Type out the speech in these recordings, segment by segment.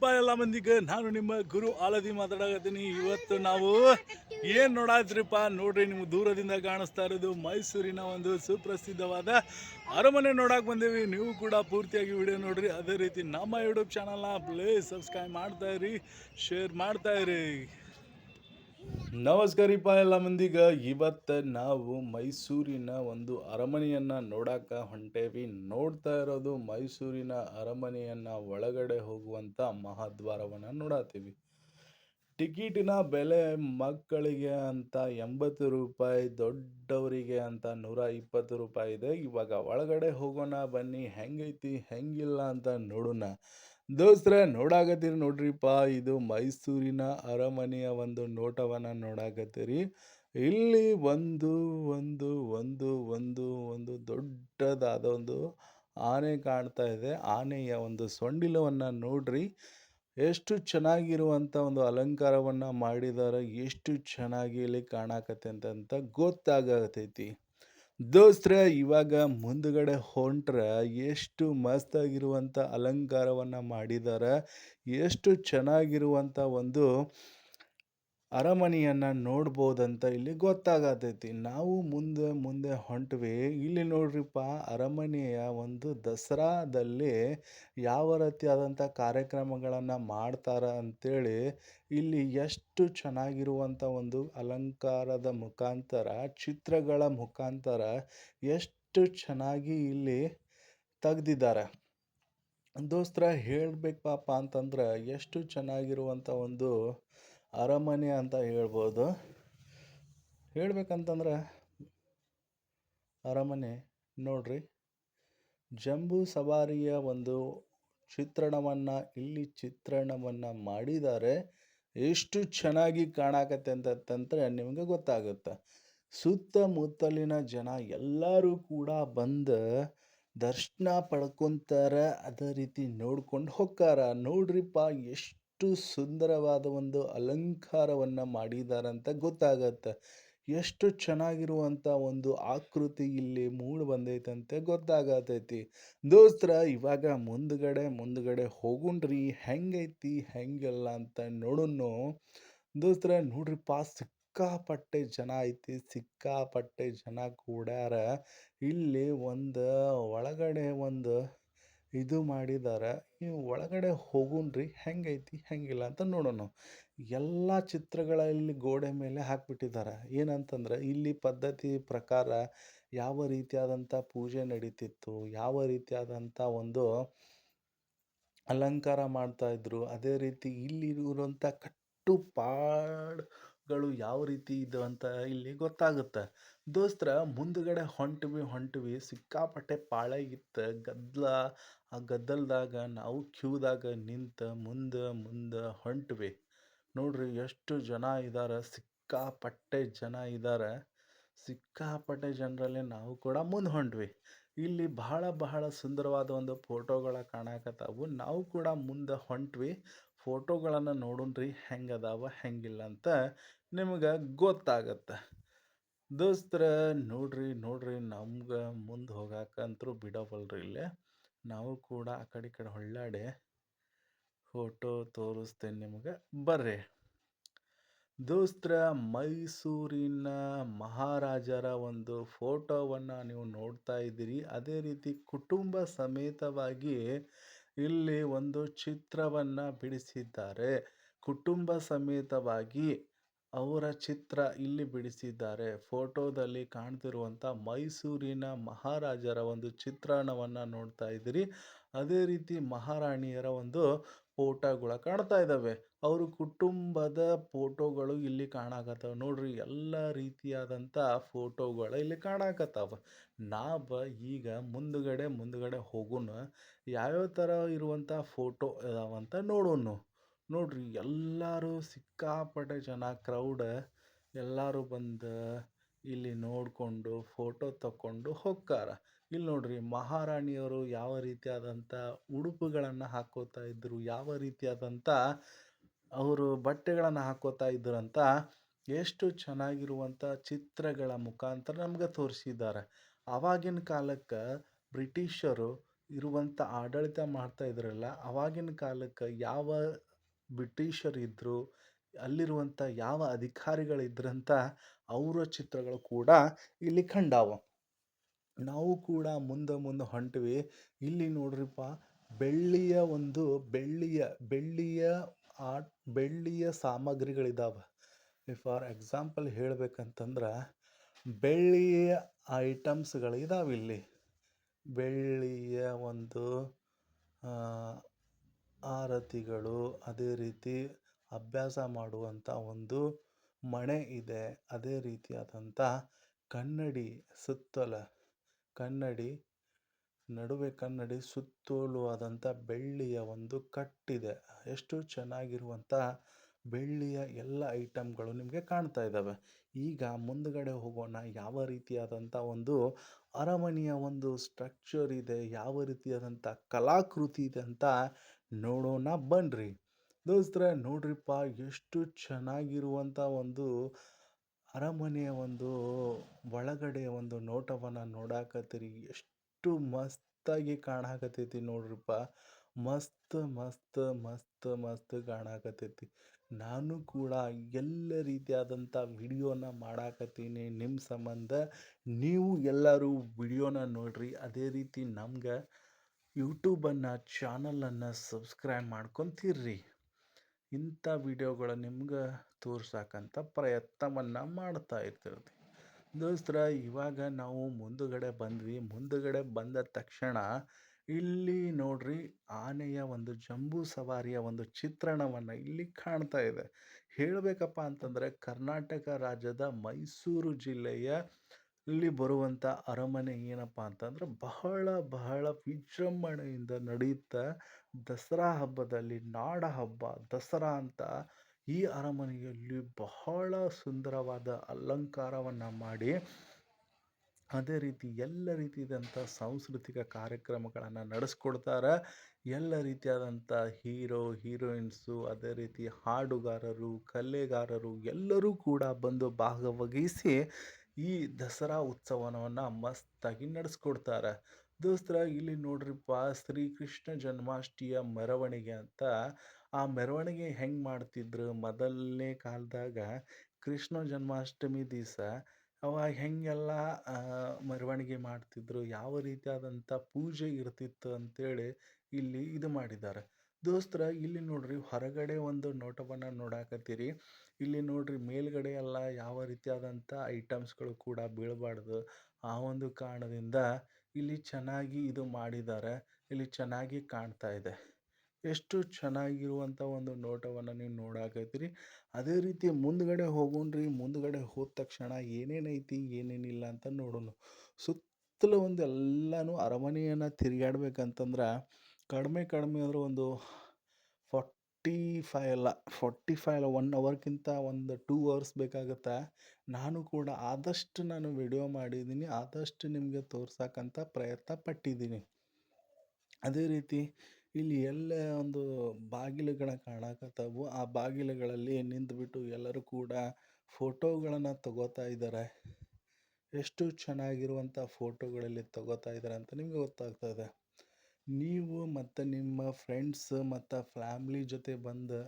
ನಮಸ್ಕಾರಿಪ್ಪ ಎಲ್ಲ ಮಂದಿಗೆ, ನಾನು ನಿಮ್ಮ ಗುರು ಆಲದಿ ಮಾತಾಡಕತ್ತೀನಿ. ಇವತ್ತು ನಾವು ಏನು ನೋಡಾತ್ರಿಪ್ಪ ನೋಡ್ರಿ ನಿಮ್ಗೆ ದೂರದಿಂದ ಕಾಣಿಸ್ತಾ ಇರೋದು ಮೈಸೂರಿನ ಒಂದು ಸುಪ್ರಸಿದ್ಧವಾದ ಅರಮನೆ ನೋಡಕ್ಕೆ ಬಂದೇವಿ. ನೀವು ಕೂಡ ಪೂರ್ತಿಯಾಗಿ ವಿಡಿಯೋ ನೋಡ್ರಿ. ಅದೇ ರೀತಿ ನಮ್ಮ ಯೂಟ್ಯೂಬ್ ಚಾನಲ್ನ ಪ್ಲೀಸ್ ಸಬ್ಸ್ಕ್ರೈಬ್ ಮಾಡ್ತಾ ಇರಿ ಶೇರ್ ಮಾಡ್ತಾ ಇರಿ. ನಮಸ್ಕಾರಿಪ್ಪ ಎಲ್ಲ ಮಂದಿಗ. ಇವತ್ತು ನಾವು ಮೈಸೂರಿನ ಒಂದು ಅರಮನೆಯನ್ನ ನೋಡಾಕ ಹೊಂಟೇವಿ. ನೋಡ್ತಾ ಇರೋದು ಮೈಸೂರಿನ ಅರಮನೆಯನ್ನ ಒಳಗಡೆ ಹೋಗುವಂತ ಮಹಾದ್ವಾರವನ್ನ ನೋಡತ್ತೀವಿ ಟಿಕೆಟಿನ ಬೆಲೆ ಮಕ್ಕಳಿಗೆ ಅಂತ ಎಂಬತ್ತು ರೂಪಾಯಿ, ದೊಡ್ಡವರಿಗೆ ಅಂತ ನೂರ ಇಪ್ಪತ್ತು ರೂಪಾಯಿ ಇದೆ. ಇವಾಗ ಒಳಗಡೆ ಹೋಗೋಣ ಬನ್ನಿ. ಹೆಂಗೈತಿ, ಹೆಂಗಿಲ್ಲ ಅಂತ ನೋಡೋಣ. ದೋಸ್ತ್ರ, ನೋಡಾಕತ್ತೀರಿ ನೋಡ್ರಿಪ್ಪ, ಇದು ಮೈಸೂರಿನ ಅರಮನೆಯ ಒಂದು ನೋಟವನ್ನು ನೋಡಾಕತ್ತೀರಿ. ಇಲ್ಲಿ ಒಂದು ಒಂದು ಒಂದು ಒಂದು ಒಂದು ದೊಡ್ಡದಾದ ಒಂದು ಆನೆ ಕಾಣ್ತಾ ಇದೆ. ಆನೆಯ ಒಂದು ಸೊಂಡಿಲವನ್ನು ನೋಡ್ರಿ. ಎಷ್ಟು ಚೆನ್ನಾಗಿರುವಂಥ ಒಂದು ಅಲಂಕಾರವನ್ನು ಮಾಡಿದಾರೆ. ಎಷ್ಟು ಚೆನ್ನಾಗಿ ಇಲ್ಲಿ ಕಾಣಾಕತ್ತೆ ಅಂತ ಗೊತ್ತಾಗತೈತಿ ದೋಸ್ತ್ರ ಇವಾಗ ಮುಂದುಗಡೆ ಹೊಂಟ್ರೆ ಎಷ್ಟು ಮಸ್ತಾಗಿರುವಂಥ ಅಲಂಕಾರವನ್ನು ಮಾಡಿದ್ದಾರೆ ಎಷ್ಟು ಚೆನ್ನಾಗಿರುವಂಥ ಒಂದು ಅರಮನೆಯನ್ನು ನೋಡ್ಬೋದಂತ ಇಲ್ಲಿ ಗೊತ್ತಾಗತೈತಿ. ನಾವು ಮುಂದೆ ಮುಂದೆ ಹೊಂಟ್ವಿ. ಇಲ್ಲಿ ನೋಡ್ರಿಪ್ಪ, ಅರಮನೆಯ ಒಂದು ದಸರಾದಲ್ಲಿ ಯಾವ ರೀತಿಯಾದಂಥ ಕಾರ್ಯಕ್ರಮಗಳನ್ನು ಮಾಡ್ತಾರ ಅಂತೇಳಿ ಇಲ್ಲಿ ಎಷ್ಟು ಚೆನ್ನಾಗಿರುವಂಥ ಒಂದು ಅಲಂಕಾರದ ಮುಖಾಂತರ, ಚಿತ್ರಗಳ ಮುಖಾಂತರ ಎಷ್ಟು ಚೆನ್ನಾಗಿ ಇಲ್ಲಿ ತೆಗೆದಿದ್ದಾರೆ. ದೋಸ್ತ್ರ ಹೇಳಬೇಕಪ್ಪ ಅಂತಂದ್ರೆ ಎಷ್ಟು ಚೆನ್ನಾಗಿರುವಂಥ ಒಂದು ಅರಮನೆ ಅಂತ ಹೇಳ್ಬೋದು. ಹೇಳ್ಬೇಕಂತಂದ್ರೆ ಅರಮನೆ ನೋಡ್ರಿ. ಜಂಬೂ ಸವಾರಿಯ ಒಂದು ಚಿತ್ರಣವನ್ನು ಇಲ್ಲಿ ಚಿತ್ರಣವನ್ನು ಮಾಡಿದ್ದಾರೆ. ಎಷ್ಟು ಚೆನ್ನಾಗಿ ಕಾಣಾಕತ್ತೆ ಅಂತಂದ್ರೆ ನಿಮಗೆ ಗೊತ್ತಾಗುತ್ತೆ. ಸುತ್ತಮುತ್ತಲಿನ ಜನ ಎಲ್ಲರೂ ಕೂಡ ಬಂದು ದರ್ಶನ ಪಡ್ಕೊಂತಾರ. ಅದೇ ರೀತಿ ನೋಡ್ಕೊಂಡು ಹೋಗ್ತಾರ. ನೋಡ್ರಿಪ್ಪ, ಎಷ್ಟು ಸುಂದರವಾದ ಒಂದು ಅಲಂಕಾರವನ್ನು ಮಾಡಿದಾರಂತ ಗೊತ್ತಾಗತ್ತೆ. ಎಷ್ಟು ಚೆನ್ನಾಗಿರುವಂಥ ಒಂದು ಆಕೃತಿ ಇಲ್ಲಿ ಮೂಡ್ ಬಂದೈತಂತೆ ಗೊತ್ತಾಗತೈತಿ. ದೋಸ್ತ್ರ, ಇವಾಗ ಮುಂದ್ಗಡೆ ಮುಂದ್ಗಡೆ ಹೋಗುಣ್ರಿ, ಹೆಂಗೈತಿ, ಹೆಂಗಿಲ್ಲ ಅಂತ ನೋಡೋನು ದೋಸ್ತ್ರ ನೋಡ್ರಿಪ್ಪ ಸಿಕ್ಕಾಪಟ್ಟೆ ಜನ ಐತಿ, ಸಿಕ್ಕಾಪಟ್ಟೆ ಜನ ಕೂಡ್ಯಾರ. ಇಲ್ಲಿ ಒಂದು, ಒಳಗಡೆ ಒಂದು ಇದು ಮಾಡಿದ್ದಾರೆ ನೀವು ಒಳಗಡೆ ಹೋಗುಣ್ರಿ ಹೆಂಗೈತಿ, ಹೆಂಗಿಲ್ಲ ಅಂತ ನೋಡೋಣ ಎಲ್ಲ ಚಿತ್ರಗಳಲ್ಲಿ ಗೋಡೆ ಮೇಲೆ ಹಾಕ್ಬಿಟ್ಟಿದ್ದಾರೆ ಏನಂತಂದ್ರೆ, ಇಲ್ಲಿ ಪದ್ಧತಿ ಪ್ರಕಾರ ಯಾವ ರೀತಿಯಾದಂಥ ಪೂಜೆ ನಡೀತಿತ್ತು, ಯಾವ ರೀತಿಯಾದಂಥ ಒಂದು ಅಲಂಕಾರ ಮಾಡ್ತಾ ಇದ್ರು, ಅದೇ ರೀತಿ ಇಲ್ಲಿ ಇರುವಂಥ ಕಟ್ಟುಪಾಡುಗಳು ಯಾವ ರೀತಿ ಇದು ಅಂತ ಇಲ್ಲಿ ಗೊತ್ತಾಗುತ್ತೆ. ದೋಸ್ತ್ರ, ಮುಂದುಗಡೆ ಹೊಂಟ್ವಿ ಹೊಂಟ್ವಿ, ಸಿಕ್ಕಾಪಟ್ಟೆ ಪಾಳೆ ಇತ್ತು ಗದ್ದಲ ಆ ಗದ್ದಲದಾಗ ನಾವು ಕ್ಯೂದಾಗ ನಿಂತು ಮುಂದೆ ಮುಂದೆ ಹೊಂಟ್ವಿ. ನೋಡ್ರಿ ಎಷ್ಟು ಜನ ಇದ್ದಾರೆ ಸಿಕ್ಕಾಪಟ್ಟೆ ಜನ ಇದ್ದಾರೆ ಸಿಕ್ಕಾಪಟ್ಟೆ ಜನರಲ್ಲಿ ನಾವು ಕೂಡ ಮುಂದೆ ಹೊಂಟ್ವಿ. ಇಲ್ಲಿ ಬಹಳ ಬಹಳ ಸುಂದರವಾದ ಒಂದು ಫೋಟೋಗಳ ಕಾಣಕತ್ತಾವು. ನಾವು ಕೂಡ ಮುಂದೆ ಹೊಂಟ್ವಿ. ಫೋಟೋಗಳನ್ನು ನೋಡೋಣ್ರಿ ಅದಾವ ಹೆಂಗಿಲ್ಲ ಅಂತ ನಿಮ್ಗೆ ಗೊತ್ತಾಗತ್ತೆ. ದೋಸ್ತರ, ನೋಡ್ರಿ ನೋಡ್ರಿ ನಮ್ಗೆ ಮುಂದೆ ಹೋಗಾಕಂತರೂ ಬಿಡವಲ್ರಿ ಇಲ್ಲೇ. ನಾವು ಕೂಡ ಆ ಕಡೆ ಈ ಕಡೆ ಹೊಳ್ಳಾಡಿ ಫೋಟೋ ತೋರಿಸ್ತೇನೆ ನಿಮಗೆ. ಬರ್ರಿ. ದೋಸ್ತ್ರ, ಮೈಸೂರಿನ ಮಹಾರಾಜರ ಒಂದು ಫೋಟೋವನ್ನು ನೀವು ನೋಡ್ತಾ ಇದ್ದೀರಿ. ಅದೇ ರೀತಿ ಕುಟುಂಬ ಸಮೇತವಾಗಿ ಇಲ್ಲಿ ಒಂದು ಚಿತ್ರವನ್ನು ಬಿಡಿಸಿದ್ದಾರೆ. ಕುಟುಂಬ ಸಮೇತವಾಗಿ ಅವರ ಚಿತ್ರ ಇಲ್ಲಿ ಬಿಡಿಸಿದ್ದಾರೆ. ಫೋಟೋದಲ್ಲಿ ಕಾಣ್ತಿರುವಂತ ಮೈಸೂರಿನ ಮಹಾರಾಜರ ಒಂದು ಚಿತ್ರಣವನ್ನ ನೋಡ್ತಾ ಇದ್ದೀರಿ. ಅದೇ ರೀತಿ ಮಹಾರಾಣಿಯರ ಒಂದು ಫೋಟೋಗಳು ಕಾಣ್ತಾ ಇದ್ದಾವೆ. ಅವರು ಕುಟುಂಬದ ಫೋಟೋಗಳು ಇಲ್ಲಿ ಕಾಣಾಕತ್ತಾವ. ನೋಡ್ರಿ, ಎಲ್ಲ ರೀತಿಯಾದಂಥ ಫೋಟೋಗಳು ಇಲ್ಲಿ ಕಾಣಾಕತ್ತಾವ. ನಾವು ಈಗ ಮುಂದುಗಡೆ ಮುಂದುಗಡೆ ಹೋಗೋಣ ಯಾವ್ಯಾವ ಥರ ಇರುವಂಥ ಫೋಟೋ ಇದಾವಂತ ನೋಡೋಣ ನೋಡ್ರಿ ಎಲ್ಲರೂ ಸಿಕ್ಕಾಪಟ್ಟೆ ಜನ ಕ್ರೌಡ್ ಎಲ್ಲರೂ ಬಂದು ಇಲ್ಲಿ ನೋಡಿಕೊಂಡು ಫೋಟೋ ತಕ್ಕೊಂಡು ಹೋಗ್ತಾರ. ಇಲ್ಲಿ ನೋಡ್ರಿ ಮಹಾರಾಣಿಯವರು ಯಾವ ರೀತಿಯಾದಂಥ ಉಡುಪುಗಳನ್ನು ಹಾಕ್ಕೋತಾ ಇದ್ದರು ಯಾವ ರೀತಿಯಾದಂಥ ಅವರು ಬಟ್ಟೆಗಳನ್ನು ಹಾಕ್ಕೋತಾ ಇದ್ದರು ಅಂತ ಎಷ್ಟು ಚೆನ್ನಾಗಿರುವಂಥ ಚಿತ್ರಗಳ ಮುಖಾಂತರ ನಮ್ಗೆ ತೋರಿಸಿದ್ದಾರೆ. ಆವಾಗಿನ ಕಾಲಕ್ಕೆ ಬ್ರಿಟಿಷರು ಇರುವಂಥ ಆಡಳಿತ ಮಾಡ್ತಾ ಇದ್ರಲ್ಲ, ಅವಾಗಿನ ಕಾಲಕ್ಕೆ ಯಾವ ಬ್ರಿಟಿಷರಿದ್ದರು ಅಲ್ಲಿರುವಂಥ ಯಾವ ಅಧಿಕಾರಿಗಳಿದ್ರಂತ ಅವರ ಚಿತ್ರಗಳು ಕೂಡ ಇಲ್ಲಿ ಕಂಡಾವ. ನಾವು ಕೂಡ ಮುಂದೆ ಮುಂದೆ ಹೊಂಟ್ವಿ. ಇಲ್ಲಿ ನೋಡ್ರಿಪ್ಪ, ಬೆಳ್ಳಿಯ ಒಂದು ಬೆಳ್ಳಿಯ ಬೆಳ್ಳಿಯ ಆಟ್, ಬೆಳ್ಳಿಯ ಸಾಮಗ್ರಿಗಳಿದ್ದಾವೆ ಫಾರ್ ಎಕ್ಸಾಂಪಲ್ ಹೇಳ್ಬೇಕಂತಂದ್ರೆ, ಬೆಳ್ಳಿಯ ಐಟಮ್ಸ್ಗಳಿದ್ದಾವೆ ಇಲ್ಲಿ. ಬೆಳ್ಳಿಯ ಒಂದು ಆರತಿಗಳು, ಅದೇ ರೀತಿ ಅಭ್ಯಾಸ ಮಾಡುವಂಥ ಒಂದು ಮಣೆ ಇದೆ. ಅದೇ ರೀತಿಯಾದಂಥ ಕನ್ನಡಿ ಸುತ್ತಲ, ಕನ್ನಡಿ, ನಡುವೆ ಕನ್ನಡಿ ಸುತ್ತಲೂ ಆದಂಥ ಬೆಳ್ಳಿಯ ಒಂದು ಕಟ್ಟಿದೆ. ಎಷ್ಟು ಚೆನ್ನಾಗಿರುವಂಥ ಬೆಳ್ಳಿಯ ಎಲ್ಲ ಐಟಮ್ಗಳು ನಿಮಗೆ ಕಾಣ್ತಾ ಇದ್ದಾವೆ ಈಗ ಮುಂದುಗಡೆ ಹೋಗೋಣ, ಯಾವ ರೀತಿಯಾದಂಥ ಒಂದು ಅರಮನೆಯ ಒಂದು ಸ್ಟ್ರಕ್ಚರ್ ಇದೆ, ಯಾವ ರೀತಿಯಾದಂಥ ಕಲಾಕೃತಿ ಇದೆ ಅಂತ ನೋಡೋಣ ಬನ್ನಿರಿ ದೋಸ್ತರ, ನೋಡ್ರಿಪ್ಪ, ಎಷ್ಟು ಚೆನ್ನಾಗಿರುವಂಥ ಒಂದು ಅರಮನೆಯ ಒಂದು ಒಳಗಡೆ ಒಂದು ನೋಟವನ್ನು ನೋಡಾಕತ್ತೀರಿ. ಎಷ್ಟು ಮಸ್ತಾಗಿ ಕಾಣಾಕತ್ತೈತಿ ನೋಡ್ರಿಪ್ಪ. ಮಸ್ತ್ ಮಸ್ತ್ ಮಸ್ತ್ ಮಸ್ತ್ ಕಾಣಾಕತ್ತೈತಿ. ನಾನು ಕೂಡ ಎಲ್ಲ ರೀತಿಯಾದಂಥ ವಿಡಿಯೋನ ಮಾಡಾಕತ್ತೀನಿ ನಿಮ್ಮ ಸಂಬಂಧ. ನೀವು ಎಲ್ಲರೂ ವಿಡಿಯೋನ ನೋಡ್ರಿ. ಅದೇ ರೀತಿ ನಮ್ಗೆ ಯೂಟ್ಯೂಬನ್ನು, ಚಾನಲನ್ನು ಸಬ್ಸ್ಕ್ರೈಬ್ ಮಾಡ್ಕೊತಿರ್ರಿ. ಇಂಥ ವಿಡಿಯೋಗಳು ನಿಮ್ಗೆ ತೋರ್ಸಕ್ಕಂಥ ಪ್ರಯತ್ನವನ್ನು ಮಾಡ್ತಾ ಇರ್ತಿರ್ತೀವಿ ದೋಸ್ತರ, ಇವಾಗ ನಾವು ಮುಂದುಗಡೆ ಬಂದ್ವಿ. ಮುಂದುಗಡೆ ಬಂದ ತಕ್ಷಣ ಇಲ್ಲಿ ನೋಡ್ರಿ, ಆನೆಯ ಒಂದು ಜಂಬೂ ಸವಾರಿಯ ಒಂದು ಚಿತ್ರಣವನ್ನು ಇಲ್ಲಿ ಕಾಣ್ತಾ ಇದೆ. ಹೇಳಬೇಕಪ್ಪ ಅಂತಂದರೆ, ಕರ್ನಾಟಕ ರಾಜ್ಯದ ಮೈಸೂರು ಜಿಲ್ಲೆಯ ಇಲ್ಲಿ ಬರುವಂಥ ಅರಮನೆ ಏನಪ್ಪ ಅಂತಂದ್ರೆ ಬಹಳ ಬಹಳ ವಿಜೃಂಭಣೆಯಿಂದ ನಡೆಯುತ್ತಾ ದಸರಾ ಹಬ್ಬದಲ್ಲಿ ನಾಡ ಹಬ್ಬ, ದಸರಾ ಅಂತ ಈ ಅರಮನೆಯಲ್ಲಿ ಬಹಳ ಸುಂದರವಾದ ಅಲಂಕಾರವನ್ನು ಮಾಡಿ, ಅದೇ ರೀತಿ ಎಲ್ಲ ರೀತಿಯಾದಂಥ ಸಾಂಸ್ಕೃತಿಕ ಕಾರ್ಯಕ್ರಮಗಳನ್ನು ನಡೆಸ್ಕೊಡ್ತಾರೆ. ಎಲ್ಲ ರೀತಿಯಾದಂಥ ಹೀರೋ, ಹೀರೋಯಿನ್ಸು, ಅದೇ ರೀತಿ ಹಾಡುಗಾರರು, ಕಲೆಗಾರರು ಎಲ್ಲರೂ ಕೂಡ ಬಂದು ಭಾಗವಹಿಸಿ ಈ ದಸರಾ ಉತ್ಸವವನ್ನು ಮಸ್ತಾಗಿ ನಡೆಸ್ಕೊಡ್ತಾರೆ. ದೋಸ್ತರ ಇಲ್ಲಿ ನೋಡ್ರಿಪ್ಪ, ಶ್ರೀಕೃಷ್ಣ ಜನ್ಮಾಷ್ಟಮಿಯ ಮೆರವಣಿಗೆ ಅಂತ. ಆ ಮೆರವಣಿಗೆ ಹೆಂಗೆ ಮಾಡ್ತಿದ್ರು? ಮೊದಲನೇ ಕಾಲದಾಗ ಕೃಷ್ಣ ಜನ್ಮಾಷ್ಟಮಿ ದಿವಸ ಅವಾಗ ಹೆಂಗೆಲ್ಲ ಮೆರವಣಿಗೆ ಮಾಡ್ತಿದ್ರು? ಯಾವ ರೀತಿಯಾದಂಥ ಪೂಜೆ ಇರ್ತಿತ್ತು ಅಂತೇಳಿ ಇಲ್ಲಿ ಇದು ಮಾಡಿದ್ದಾರೆ. ದೋಸ್ತರ, ಇಲ್ಲಿ ನೋಡ್ರಿ ಹೊರಗಡೆ ಒಂದು ನೋಟವನ್ನು ನೋಡಾಕತ್ತೀರಿ. ಇಲ್ಲಿ ನೋಡ್ರಿ ಮೇಲ್ಗಡೆ ಎಲ್ಲ ಯಾವ ರೀತಿಯಾದಂಥ ಐಟಮ್ಸ್ಗಳು ಕೂಡ ಬೀಳಬಾರ್ದು. ಆ ಒಂದು ಕಾರಣದಿಂದ ಇಲ್ಲಿ ಚೆನ್ನಾಗಿ ಇದು ಮಾಡಿದ್ದಾರೆ. ಇಲ್ಲಿ ಚೆನ್ನಾಗಿ ಕಾಣ್ತಾ ಇದೆ. ಎಷ್ಟು ಚೆನ್ನಾಗಿರುವಂಥ ಒಂದು ನೋಟವನ್ನು ನೀವು ನೋಡಾಕತ್ತೀರಿ. ಅದೇ ರೀತಿ ಮುಂದ್ಗಡೆ ಹೋಗೋಣ್ರಿ. ಮುಂದ್ಗಡೆ ಹೋದ ತಕ್ಷಣ ಏನೇನೈತಿ ಏನೇನಿಲ್ಲ ಅಂತ ನೋಡೋಣ. ಸುತ್ತಲೂ ಒಂದು ಎಲ್ಲನೂ ಅರಮನೆಯನ್ನು ತಿರುಗಾಡ್ಬೇಕಂತಂದ್ರೆ ಕಡಿಮೆ ಕಡಿಮೆ ಅಂದರೆ ಒಂದು ಫಾರ್ಟಿ ಫೈ ಅಲ್ಲ, ಫಾರ್ಟಿ ಫೈ ಅಲ್ಲ, ಒನ್ ಅವರ್ಗಿಂತ ಒಂದು ಟೂ ಅವರ್ಸ್ ಬೇಕಾಗುತ್ತೆ. ನಾನು ಕೂಡ ಆದಷ್ಟು ನಾನು ವಿಡಿಯೋ ಮಾಡಿದ್ದೀನಿ, ಆದಷ್ಟು ನಿಮಗೆ ತೋರ್ಸಕ್ಕಂತ ಪ್ರಯತ್ನ ಪಟ್ಟಿದ್ದೀನಿ. ಅದೇ ರೀತಿ ಇಲ್ಲಿ ಎಲ್ಲ ಒಂದು ಬಾಗಿಲುಗಳ ಕಾಣಕತ್ತವು. ಆ ಬಾಗಿಲುಗಳಲ್ಲಿ ನಿಂತುಬಿಟ್ಟು ಎಲ್ಲರೂ ಕೂಡ ಫೋಟೋಗಳನ್ನು ತಗೋತಾ ಇದ್ದಾರೆ. ಎಷ್ಟು ಚೆನ್ನಾಗಿರುವಂಥ ಫೋಟೋಗಳಲ್ಲಿ ತಗೋತಾ ಇದ್ದಾರೆ ಅಂತ ನಿಮಗೆ ಗೊತ್ತಾಗ್ತಾ ಇದೆ. ನೀವು ಮತ್ತು ನಿಮ್ಮ ಫ್ರೆಂಡ್ಸ್ ಮತ್ತು ಫ್ಯಾಮ್ಲಿ ಜೊತೆ ಬಂದು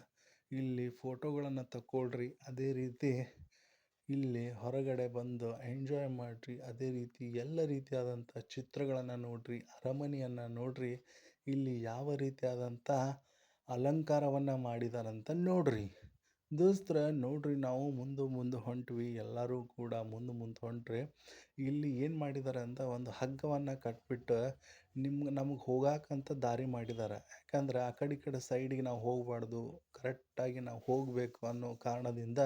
ಇಲ್ಲಿ ಫೋಟೋಗಳನ್ನು ತಕೊಳ್ರಿ ಅದೇ ರೀತಿ ಇಲ್ಲಿ ಹೊರಗಡೆ ಬಂದು ಎಂಜಾಯ್ ಮಾಡಿರಿ. ಅದೇ ರೀತಿ ಎಲ್ಲ ರೀತಿಯಾದಂಥ ಚಿತ್ರಗಳನ್ನು ನೋಡಿರಿ, ಅರಮನೆಯನ್ನು ನೋಡಿರಿ. ಇಲ್ಲಿ ಯಾವ ರೀತಿಯಾದಂಥ ಅಲಂಕಾರವನ್ನು ಮಾಡಿದಾರಂತ ನೋಡಿರಿ. ದೋಸ್ತರ, ನೋಡ್ರಿ ನಾವು ಮುಂದೆ ಮುಂದೆ ಹೊಂಟ್ವಿ. ಎಲ್ಲರೂ ಕೂಡ ಮುಂದೆ ಮುಂದೆ ಹೊಂಟ್ರಿ, ಇಲ್ಲಿ ಏನು ಮಾಡಿದ್ದಾರೆ ಅಂತ ಒಂದು ಹಗ್ಗವನ್ನು ಕಟ್ಬಿಟ್ಟು ನಿಮ್ಗೆ, ನಮಗೆ ಹೋಗಾಕಂತ ದಾರಿ ಮಾಡಿದ್ದಾರೆ ಯಾಕಂದ್ರೆ ಆ ಕಡೆ ಈ ಕಡೆ ಸೈಡಿಗೆ ನಾವು ಹೋಗಬಾರ್ದು, ಕರೆಕ್ಟಾಗಿ ನಾವು ಹೋಗಬೇಕು ಅನ್ನೋ ಕಾರಣದಿಂದ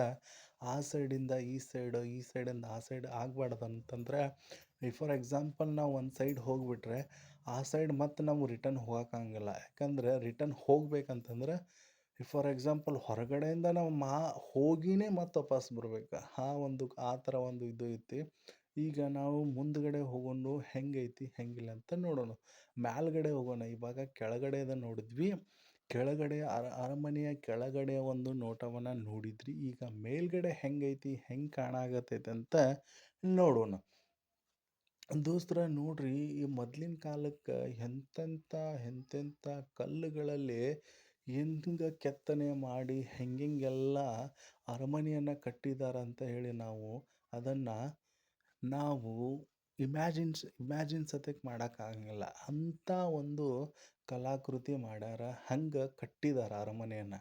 ಆ ಸೈಡಿಂದ ಈ ಸೈಡು ಈ ಸೈಡಿಂದ ಆ ಸೈಡ್ ಆಗಬಾರ್ದು ಅಂತಂದ್ರೆ ಫಾರ್ ಎಕ್ಸಾಂಪಲ್ ನಾವು ಒಂದು ಸೈಡ್ ಹೋಗಿಬಿಟ್ರೆ, ಆ ಸೈಡ್ ಮತ್ತೆ ನಾವು ರಿಟರ್ನ್ ಹೋಗೋಕ್ಕಾಗಲ್ಲ ಯಾಕಂದ್ರೆ ರಿಟರ್ನ್ ಹೋಗ್ಬೇಕಂತಂದ್ರೆ ಫಾರ್ ಎಕ್ಸಾಂಪಲ್ ಹೊರಗಡೆಯಿಂದ ನಾವು ಮಾ ಹೋಗಿನೇ ಮತ್ತೆ ವಾಪಸ್ ಬರ್ಬೇಕು. ಆ ಒಂದು ಆ ಥರ ಒಂದು ಇದು ಐತಿ. ಈಗ ನಾವು ಮುಂದ್ಗಡೆ ಹೋಗೋಣ ಹೆಂಗೈತಿ ಹೆಂಗಿಲ್ಲ ಅಂತ ನೋಡೋಣ. ಮೇಲ್ಗಡೆ ಹೋಗೋಣ. ಇವಾಗ ಕೆಳಗಡೆದ ನೋಡಿದ್ವಿ. ಕೆಳಗಡೆ ಅರ ಅರಮನೆಯ ಕೆಳಗಡೆ ಒಂದು ನೋಟವನ್ನು ನೋಡಿದ್ರಿ. ಈಗ ಮೇಲ್ಗಡೆ ಹೆಂಗೈತಿ ಹೆಂಗೆ ಕಾಣಾಗತ್ತೈತೆ ಅಂತ ನೋಡೋಣ. ದೋಸ್ತರ ನೋಡ್ರಿ, ಈ ಮೊದ್ಲಿನ ಕಾಲಕ್ಕೆ ಎಂತೆಂಥ ಎಂತೆಂಥ ಕಲ್ಲುಗಳಲ್ಲಿ ಹೆಂಗ ಕೆತ್ತನೆ ಮಾಡಿ ಹೆಂಗೆಂಗೆಲ್ಲ ಅರಮನೆಯನ್ನು ಕಟ್ಟಿದ್ದಾರೆ ಅಂತ ಹೇಳಿ ನಾವು ಅದನ್ನು ನಾವು ಇಮ್ಯಾಜಿನ್ಸ್ ಇಮ್ಯಾಜಿನ್ ಸತಕ್ ಮಾಡೋಕ್ಕಾಗಂಗಿಲ್ಲ ಅಂಥ ಒಂದು ಕಲಾಕೃತಿ ಮಾಡ್ಯಾರ, ಹಂಗೆ ಕಟ್ಟಿದ್ದಾರೆ ಅರಮನೆಯನ್ನು.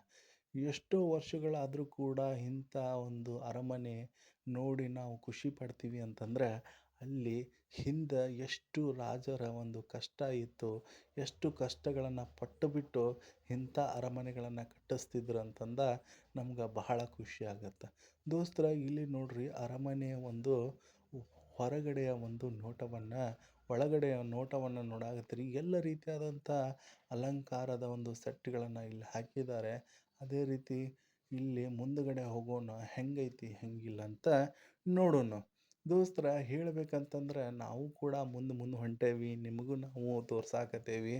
ಎಷ್ಟೋ ವರ್ಷಗಳಾದರೂ ಕೂಡ ಇಂಥ ಒಂದು ಅರಮನೆ ನೋಡಿ ನಾವು ಖುಷಿ ಪಡ್ತೀವಿ ಅಂತಂದ್ರೆ, ಅಲ್ಲಿ ಹಿಂದೆ ಎಷ್ಟು ರಾಜರ ಒಂದು ಕಷ್ಟ ಇತ್ತು, ಎಷ್ಟು ಕಷ್ಟಗಳನ್ನು ಪಟ್ಟು ಬಿಟ್ಟು ಇಂಥ ಅರಮನೆಗಳನ್ನು ಕಟ್ಟಿಸ್ತಿದ್ರು ಅಂತಂದ ನಮ್ಗೆ ಬಹಳ ಖುಷಿ ಆಗತ್ತೆ. ದೋಸ್ತರ, ಇಲ್ಲಿ ನೋಡ್ರಿ ಅರಮನೆಯ ಒಂದು ಹೊರಗಡೆಯ ಒಂದು ನೋಟವನ್ನು ಒಳಗಡೆಯ ನೋಟವನ್ನು ನೋಡಾಕತ್ತೀರಿ ಎಲ್ಲ ರೀತಿಯಾದಂಥ ಅಲಂಕಾರದ ಒಂದು ಸೆಟ್ಗಳನ್ನು ಇಲ್ಲಿ ಹಾಕಿದ್ದಾರೆ. ಅದೇ ರೀತಿ ಇಲ್ಲಿ ಮುಂದುಗಡೆ ಹೋಗೋಣ, ಹೆಂಗೈತಿ, ಹೆಂಗಿಲ್ಲ ಅಂತ ನೋಡೋಣ. ದೋಸ್ತರ, ಹೇಳ್ಬೇಕಂತಂದ್ರೆ ನಾವು ಕೂಡ ಮುಂದೆ ಮುಂದೆ ಹೊಂಟೇವಿ, ನಿಮಗೂ ನಾವು ತೋರ್ಸಾಕತ್ತೇವಿ.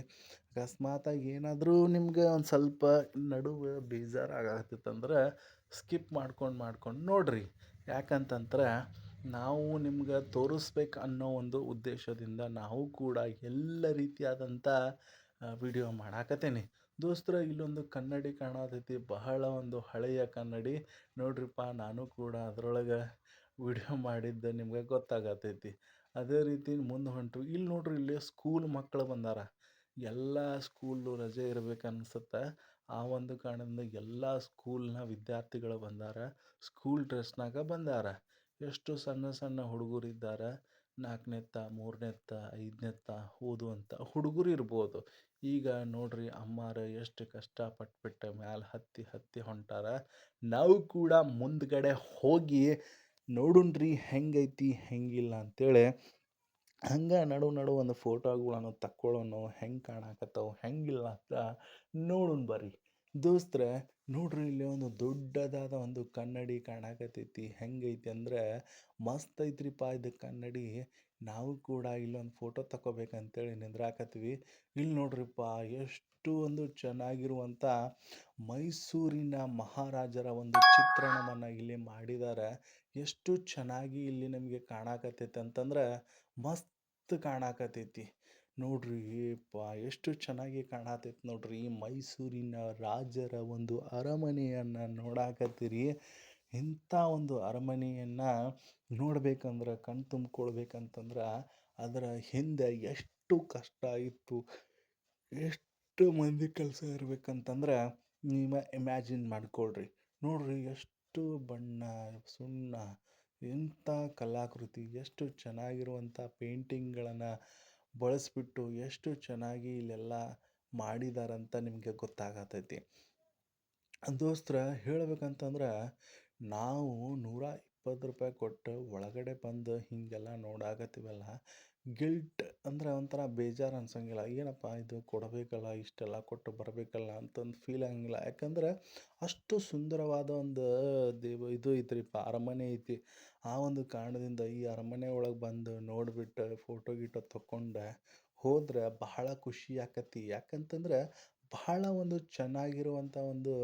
ಅಕಸ್ಮಾತಾಗಿ ಏನಾದರೂ ನಿಮ್ಗೆ ಒಂದು ಸ್ವಲ್ಪ ನಡುವೆ ಬೇಜಾರು ಸ್ಕಿಪ್ ಮಾಡ್ಕೊಂಡು ಮಾಡ್ಕೊಂಡು ನೋಡ್ರಿ. ಯಾಕಂತಂದ್ರೆ ನಾವು ನಿಮ್ಗೆ ತೋರಿಸ್ಬೇಕು ಅನ್ನೋ ಒಂದು ಉದ್ದೇಶದಿಂದ ನಾವು ಕೂಡ ಎಲ್ಲ ರೀತಿಯಾದಂಥ ವಿಡಿಯೋ ಮಾಡಾಕತ್ತೇನೆ. ದೋಸ್ತರ, ಇಲ್ಲೊಂದು ಕನ್ನಡಿ ಕಾಣತೈತಿ. ಬಹಳ ಒಂದು ಹಳೆಯ ಕನ್ನಡಿ. ನೋಡ್ರಿಪ್ಪ, ನಾನು ಕೂಡ ಅದರೊಳಗೆ ವಿಡಿಯೋ ಮಾಡಿದ್ದು. ನಿಮಗೆ ಗೊತ್ತಾಗತ್ತೈತಿ ಅದೇ ರೀತಿ ಮುಂದೆ ಹೊಂಟು. ಇಲ್ಲಿ ನೋಡ್ರಿ, ಇಲ್ಲಿ ಸ್ಕೂಲ್ ಮಕ್ಕಳು ಬಂದಾರ. ಎಲ್ಲ ಸ್ಕೂಲು ರಜೆ ಇರ್ಬೇಕು ಆ ಒಂದು ಕಾರಣದಿಂದ ಎಲ್ಲ ಸ್ಕೂಲ್ನ ವಿದ್ಯಾರ್ಥಿಗಳು ಬಂದಾರ. ಸ್ಕೂಲ್ ಡ್ರೆಸ್ನಾಗ ಬಂದಾರ. ಎಷ್ಟು ಸಣ್ಣ ಸಣ್ಣ ಹುಡುಗರು ಇದ್ದಾರೆ ನಾಲ್ಕನೇತ್ತ, ಮೂರನೇತ್ತ, ಐದನೇತ್ತ ಓದುವಂಥ ಹುಡುಗರು ಇರ್ಬೋದು. ಈಗ ನೋಡ್ರಿ ಅಮ್ಮಾರು ಎಷ್ಟು ಕಷ್ಟಪಟ್ಬಿಟ್ಟು ಮ್ಯಾಲೆ ಹತ್ತಿ ಹತ್ತಿ ಹೊಂಟಾರ. ನಾವು ಕೂಡ ಮುಂದ್ಗಡೆ ಹೋಗಿ ನೋಡುಣ್ರಿ ಹೆಂಗೈತಿ, ಹೆಂಗಿಲ್ಲ ಅಂತೇಳಿ ಹಂಗೆ ನಡು ನಡು ಒಂದು ಫೋಟೋಗಳನ್ನು ತಕ್ಕೊಳ್ಳೋಣ ಹೆಂಗೆ ಕಾಣಕತ್ತವು, ಹೆಂಗಿಲ್ಲ ಅಂತ ನೋಡೋಣ ಬರ್ರಿ. ದೋಸ್ತ್ರೆ ನೋಡ್ರಿ ಇಲ್ಲಿ ಒಂದು ದೊಡ್ಡದಾದ ಒಂದು ಕನ್ನಡಿ ಕಾಣಕತ್ತೈತಿ. ಹೆಂಗೈತಿ ಅಂದ್ರೆ ಮಸ್ತ್ ಐತ್ರಿಪ್ಪ ಇದು ಕನ್ನಡಿ. ನಾವು ಕೂಡ ಇಲ್ಲೊಂದು ಫೋಟೋ ತಗೋಬೇಕಂತೇಳಿ ನಿಂದ್ರಾಕತ್ವಿ ಇಲ್ಲಿ ನೋಡ್ರಿಪ್ಪ ಎಷ್ಟು ಒಂದು ಚೆನ್ನಾಗಿರುವಂಥ ಮೈಸೂರಿನ ಮಹಾರಾಜರ ಒಂದು ಚಿತ್ರಣವನ್ನು ಇಲ್ಲಿ ಮಾಡಿದ್ದಾರೆ ಎಷ್ಟು ಚೆನ್ನಾಗಿ ಇಲ್ಲಿ ನಮಗೆ ಕಾಣಕತ್ತೈತಿ ಅಂತಂದ್ರೆ ಮಸ್ತ್ ಕಾಣಕತ್ತೈತಿ. ನೋಡ್ರಿ ಯಪ್ಪಾ ಎಷ್ಟು ಚೆನ್ನಾಗಿ ಕಾಣತೈತೆ ನೋಡ್ರಿ. ಮೈಸೂರಿನ ರಾಜರ ಒಂದು ಅರಮನೆಯನ್ನು ನೋಡಾಕತ್ತೀರಿ. ಇಂಥ ಒಂದು ಅರಮನೆಯನ್ನು ನೋಡ್ಬೇಕಂದ್ರೆ ಕಣ್ಣು ತುಂಬ್ಕೊಳ್ಬೇಕಂತಂದ್ರೆ ಅದರ ಹಿಂದೆ ಎಷ್ಟು ಕಷ್ಟ ಇತ್ತು. ಎಷ್ಟು ಮಂದಿ ಕೆಲಸ ಇರ್ಬೇಕಂತಂದ್ರೆ ನೀವು ಇಮ್ಯಾಜಿನ್ ಮಾಡ್ಕೊಳ್ರಿ. ನೋಡ್ರಿ, ಎಷ್ಟು ಬಣ್ಣ, ಸುಣ್ಣ ಇಂಥ ಕಲಾಕೃತಿ, ಎಷ್ಟು ಚೆನ್ನಾಗಿರುವಂಥ ಪೇಂಟಿಂಗ್ಗಳನ್ನು ಬಳಸ್ಬಿಟ್ಟು ಎಷ್ಟು ಚೆನ್ನಾಗಿ ಇಲ್ಲೆಲ್ಲ ಮಾಡಿದಾರಂತ ನಿಮಗೆ ಗೊತ್ತಾಗತೈತಿ. ದೋಸ್ತರ, ಹೇಳ್ಬೇಕಂತಂದ್ರೆ ನಾವು ನೂರ ಇಪ್ಪತ್ತು ರೂಪಾಯಿ ಕೊಟ್ಟು ಒಳಗಡೆ ಬಂದು ಹೀಗೆಲ್ಲ ನೋಡಾಕತ್ತೀವಲ್ಲ ಗಿಲ್ಟ್ ಅಂದ್ರೆ ಒಂಥರ ಬೇಜಾರು ಅನ್ಸೋಂಗಿಲ್ಲ. ಏನಪ್ಪ ಇದು ಕೊಡಬೇಕಲ್ಲ, ಇಷ್ಟೆಲ್ಲ ಕೊಟ್ಟು ಬರಬೇಕಲ್ಲ ಅಂತಂದು ಫೀಲ್ ಆಗಂಗಿಲ್ಲ. ಯಾಕಂದ್ರೆ ಅಷ್ಟು ಸುಂದರವಾದ ಒಂದು ದೇವ ಇದು ಐತ್ರಿಪ್ಪ, ಅರಮನೆ ಐತಿ. ಆ ಒಂದು ಕಾರಣದಿಂದ ಈ ಅರಮನೆ ಒಳಗೆ ಬಂದು ನೋಡಿಬಿಟ್ಟು ಫೋಟೋ ಗೀಟೋ ತಕ್ಕೊಂಡು ಹೋದ್ರೆ ಬಹಳ ಖುಷಿ ಆಕತಿ. ಯಾಕಂತಂದ್ರೆ ಬಹಳ ಒಂದು ಚೆನ್ನಾಗಿರುವಂಥ ಒಂದು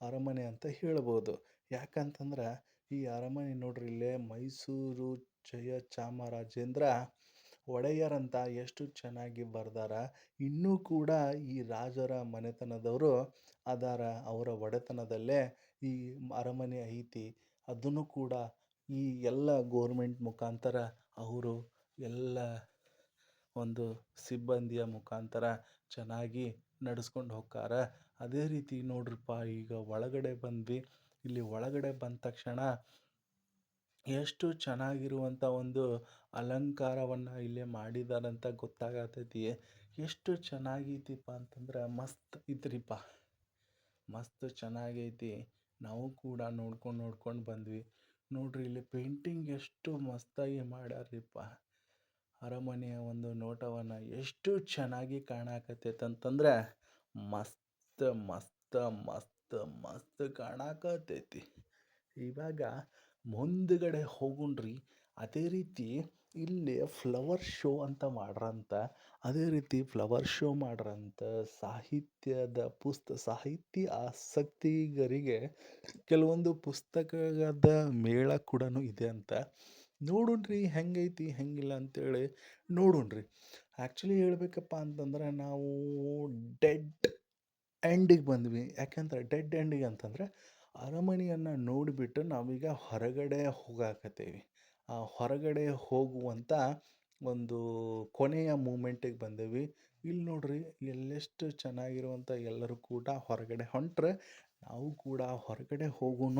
ಅರಮನೆ ಅಂತ ಹೇಳ್ಬೋದು. ಯಾಕಂತಂದ್ರೆ ಈ ಅರಮನೆ ನೋಡ್ರಿ, ಇಲ್ಲೇ ಮೈಸೂರು ಜಯ ಚಾಮರಾಜೇಂದ್ರ ಒಡೆಯರಂತ ಎಷ್ಟು ಚೆನ್ನಾಗಿ ಬರ್ದಾರ. ಇನ್ನೂ ಕೂಡ ಈ ರಾಜರ ಮನೆತನದವರು ಅದಾರ ಅವರ ಒಡೆತನದಲ್ಲೇ ಈ ಅರಮನೆ ಐತಿ. ಅದನ್ನು ಕೂಡ ಈ ಎಲ್ಲ ಗೋರ್ಮೆಂಟ್ ಮುಖಾಂತರ ಅವರು ಎಲ್ಲ ಒಂದು ಸಿಬ್ಬಂದಿಯ ಮುಖಾಂತರ ಚೆನ್ನಾಗಿ ನಡೆಸ್ಕೊಂಡು ಹೋಕ್ಕಾರ ಅದೇ ರೀತಿ ನೋಡ್ರಿಪ್ಪ, ಈಗ ಒಳಗಡೆ ಬಂದ್ವಿ. ಇಲ್ಲಿ ಒಳಗಡೆ ಬಂದ ತಕ್ಷಣ ಎಷ್ಟು ಚೆನ್ನಾಗಿರುವಂಥ ಒಂದು ಅಲಂಕಾರವನ್ನು ಇಲ್ಲೇ ಮಾಡಿದಾರಂತ ಗೊತ್ತಾಗತೈತಿ. ಎಷ್ಟು ಚೆನ್ನಾಗೈತಿಪ್ಪ ಅಂತಂದ್ರೆ ಮಸ್ತ್ ಐತ್ರಿಪ್ಪ. ಮಸ್ತ್ ಚೆನ್ನಾಗೈತಿ. ನಾವು ಕೂಡ ನೋಡ್ಕೊಂಡು ನೋಡ್ಕೊಂಡು ಬಂದ್ವಿ. ನೋಡ್ರಿ ಇಲ್ಲಿ ಪೇಂಟಿಂಗ್ ಎಷ್ಟು ಮಸ್ತಾಗಿ ಮಾಡ್ಯಾರ್ರಿಪ್ಪ. ಅರಮನೆಯ ಒಂದು ನೋಟವನ್ನು ಎಷ್ಟು ಚೆನ್ನಾಗಿ ಕಾಣಕತ್ತೈತೆ ಅಂತಂದ್ರೆ ಮಸ್ತ್ ಮಸ್ತ್ ಮಸ್ತ್ ಮಸ್ತ್ ಕಾಣಕತ್ತೈತಿ. ಇವಾಗ ಮುಂದುಗಡೆ ಹೋಗುಣ್ರಿ, ಅದೇ ರೀತಿ ಇಲ್ಲಿ ಫ್ಲವರ್ ಶೋ ಅಂತ ಮಾಡ್ರಂತ, ಅದೇ ರೀತಿ ಫ್ಲವರ್ ಶೋ ಮಾಡ್ರಂತ ಸಾಹಿತ್ಯದ ಪುಸ್ತ, ಸಾಹಿತ್ಯ ಆಸಕ್ತಿಗರಿಗೆ ಕೆಲವೊಂದು ಪುಸ್ತಕದ ಮೇಳ ಕೂಡ ಇದೆ ಅಂತ ನೋಡುಣ್ರಿ, ಹೆಂಗೈತಿ, ಹೆಂಗಿಲ್ಲ ಅಂತೇಳಿ ನೋಡುಣ್ರಿ. ಆ್ಯಕ್ಚುಲಿ ಹೇಳ್ಬೇಕಪ್ಪ ಅಂತಂದ್ರೆ ನಾವು ಡೆಡ್ ಎಂಡಿಗೆ ಬಂದ್ವಿ. ಯಾಕೆಂದ್ರೆ ಡೆಡ್ ಎಂಡಿಗೆ ಅಂತಂದ್ರೆ ಅರಮನೆಯನ್ನು ನೋಡಿಬಿಟ್ಟು ನಾವೀಗ ಹೊರಗಡೆ ಹೋಗಾಕತ್ತೇವಿ. ಆ ಹೊರಗಡೆ ಹೋಗುವಂಥ ಒಂದು ಕೊನೆಯ ಮೂಮೆಂಟಿಗೆ ಬಂದೀವಿ. ಇಲ್ಲಿ ನೋಡ್ರಿ ಎಲ್ಲೆಷ್ಟು ಚೆನ್ನಾಗಿರುವಂಥ ಎಲ್ಲರೂ ಕೂಡ ಹೊರಗಡೆ ಹೊಂಟ್ರೆ ನಾವು ಕೂಡ ಹೊರಗಡೆ ಹೋಗೋಣ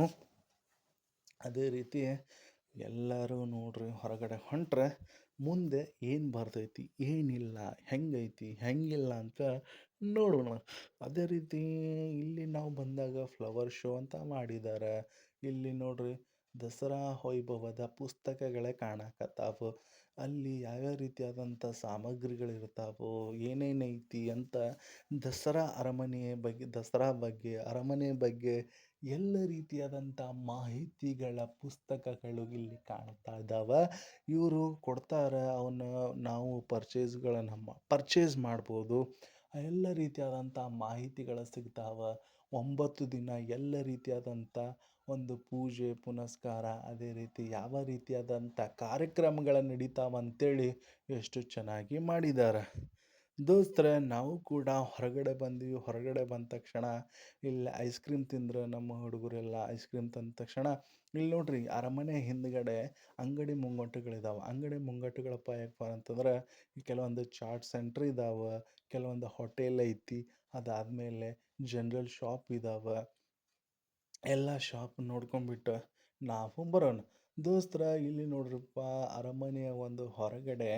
ಅದೇ ರೀತಿ ಎಲ್ಲರೂ ನೋಡ್ರಿ ಹೊರಗಡೆ ಹೊಂಟ್ರೆ ಮುಂದೆ ಏನು ಬರ್ತೈತಿ? ಏನಿಲ್ಲ, ಹೆಂಗೈತಿ? ಹೆಂಗಿಲ್ಲ ಅಂತ ನೋಡೋಣ. ಅದೇ ರೀತಿ ಇಲ್ಲಿ ನಾವು ಬಂದಾಗ ಫ್ಲವರ್ ಶೋ ಅಂತ ಮಾಡಿದ್ದಾರೆ. ಇಲ್ಲಿ ನೋಡ್ರಿ ದಸರಾ ವೈಭವದ ಪುಸ್ತಕಗಳೇ ಕಾಣಕತ್ತಾವು. ಅಲ್ಲಿ ಯಾವ್ಯಾವ ರೀತಿಯಾದಂಥ ಸಾಮಗ್ರಿಗಳಿರ್ತಾವೋ ಏನೇನೈತಿ ಅಂತ ದಸರಾ ಅರಮನೆಯ ಬಗ್ಗೆ ದಸರಾ ಬಗ್ಗೆ, ಅರಮನೆ ಬಗ್ಗೆ ಎಲ್ಲ ರೀತಿಯಾದಂಥ ಮಾಹಿತಿಗಳ ಪುಸ್ತಕಗಳು ಇಲ್ಲಿ ಕಾಣ್ತಾ ಇದ್ದಾವೆ ಇವರು ಕೊಡ್ತಾರೆ ಅವನ್ನ, ನಾವು ಪರ್ಚೇಸ್ಗಳನ್ನು ಪರ್ಚೇಸ್ ಮಾಡ್ಬೋದು. ಎಲ್ಲ ರೀತಿಯಾದಂಥ ಮಾಹಿತಿಗಳು ಸಿಗ್ತಾವೆ. ಒಂಬತ್ತು ದಿನ ಎಲ್ಲ ರೀತಿಯಾದಂಥ ಒಂದು ಪೂಜೆ, ಪುನಸ್ಕಾರ, ಅದೇ ರೀತಿ ಯಾವ ರೀತಿಯಾದಂಥ ಕಾರ್ಯಕ್ರಮಗಳು ನಡೀತಾವೆ ಅಂತೇಳಿ ಎಷ್ಟು ಚೆನ್ನಾಗಿ ಮಾಡಿದ್ದಾರೆ ದೋಸ್ತರೆ, ನಾವು ಕೂಡ ಹೊರಗಡೆ ಬಂದ್ವಿ. ಹೊರಗಡೆ ಬಂದ ತಕ್ಷಣ ಇಲ್ಲಿ ಐಸ್ ಕ್ರೀಮ್ ತಿಂದ್ರೆ ನಮ್ಮ ಹುಡುಗರೆಲ್ಲ ಐಸ್ ಕ್ರೀಮ್ ತಂದ ತಕ್ಷಣ ಇಲ್ಲಿ ನೋಡ್ರಿ ಅರಮನೆ ಹಿಂದ್ಗಡೆ ಅಂಗಡಿ ಮುಂಗಟ್ಟುಗಳಿದಾವೆ. ಅಂಗಡಿ ಮುಂಗಟ್ಟುಗಳಪ್ಪ ಯಾಕಪ್ಪ ಅಂತಂದ್ರೆ ಕೆಲವೊಂದು ಚಾಟ್ ಸೆಂಟ್ರ್ ಇದಾವೆ, ಕೆಲವೊಂದು ಹೋಟೆಲ್ ಐತಿ, ಅದಾದಮೇಲೆ ಜನರಲ್ ಶಾಪ್ ಇದಾವೆ. ಎಲ್ಲ ಶಾಪ್ ನೋಡ್ಕೊಂಬಿಟ್ಟು ನಾವು ಬರೋಣ. ದೋಸ್ತರ, ಇಲ್ಲಿ ನೋಡ್ರಪ್ಪ ಅರಮನೆಯ ಒಂದು ಹೊರಗಡೆ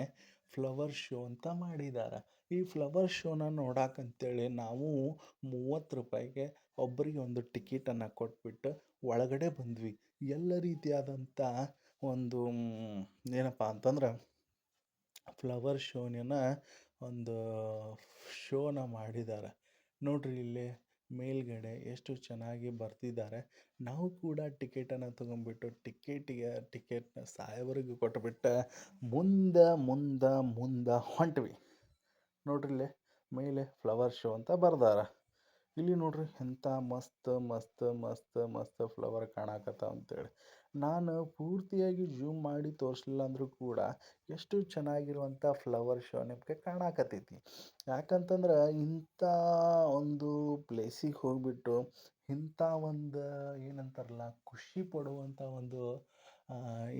ಫ್ಲವರ್ ಶೋ ಅಂತ ಮಾಡಿದ್ದಾರೆ ಈ ಫ್ಲವರ್ ಶೋನ ಹೇಳಿ ನಾವು ಮೂವತ್ತು ರೂಪಾಯಿಗೆ ಒಬ್ಬರಿಗೆ ಒಂದು ಟಿಕೆಟನ್ನು ಕೊಟ್ಬಿಟ್ಟು ಒಳಗಡೆ ಬಂದ್ವಿ. ಎಲ್ಲ ರೀತಿಯಾದಂಥ ಒಂದು ಏನಪ್ಪ ಅಂತಂದ್ರೆ ಫ್ಲವರ್ ಶೋನ ಒಂದು ಶೋನ ಮಾಡಿದ್ದಾರೆ. ನೋಡ್ರಿ ಇಲ್ಲಿ ಮೇಲ್ಗಡೆ ಎಷ್ಟು ಚೆನ್ನಾಗಿ ಬರ್ತಿದ್ದಾರೆ. ನಾವು ಕೂಡ ಟಿಕೆಟನ್ನು ತೊಗೊಂಡ್ಬಿಟ್ಟು ಟಿಕೆಟಿಗೆ, ಟಿಕೆಟ್ನ ಸಾಯವರೆಗೂ ಕೊಟ್ಬಿಟ್ಟು ಮುಂದೆ ಮುಂದೆ ಮುಂದೆ ಹೊಂಟ್ವಿ. ನೋಡ್ರಿ ಇಲ್ಲಿ ಮೇಲೆ ಫ್ಲವರ್ ಶೋ ಅಂತ ಬರ್ದಾರ. ಇಲ್ಲಿ ನೋಡ್ರಿ ಎಂತ ಮಸ್ತ್ ಮಸ್ತ್ ಮಸ್ತ್ ಮಸ್ತ್ ಫ್ಲವರ್ ಕಾಣಕತ್ತಾವ ಅಂತೇಳಿ. ನಾನು ಪೂರ್ತಿಯಾಗಿ ಜೂಮ್ ಮಾಡಿ ತೋರಿಸಲಿಲ್ಲ ಅಂದರೂ ಕೂಡ ಎಷ್ಟು ಚೆನ್ನಾಗಿರುವಂಥ ಫ್ಲವರ್ ಶೋ ನಿಮಗೆ ಕಾಣಕತ್ತೈತಿ. ಯಾಕಂತಂದ್ರೆ ಇಂಥ ಒಂದು ಪ್ಲೇಸಿಗೆ ಹೋಗಿಬಿಟ್ಟು ಇಂಥ ಒಂದು ಏನಂತಾರಲ್ಲ ಖುಷಿ ಪಡುವಂಥ ಒಂದು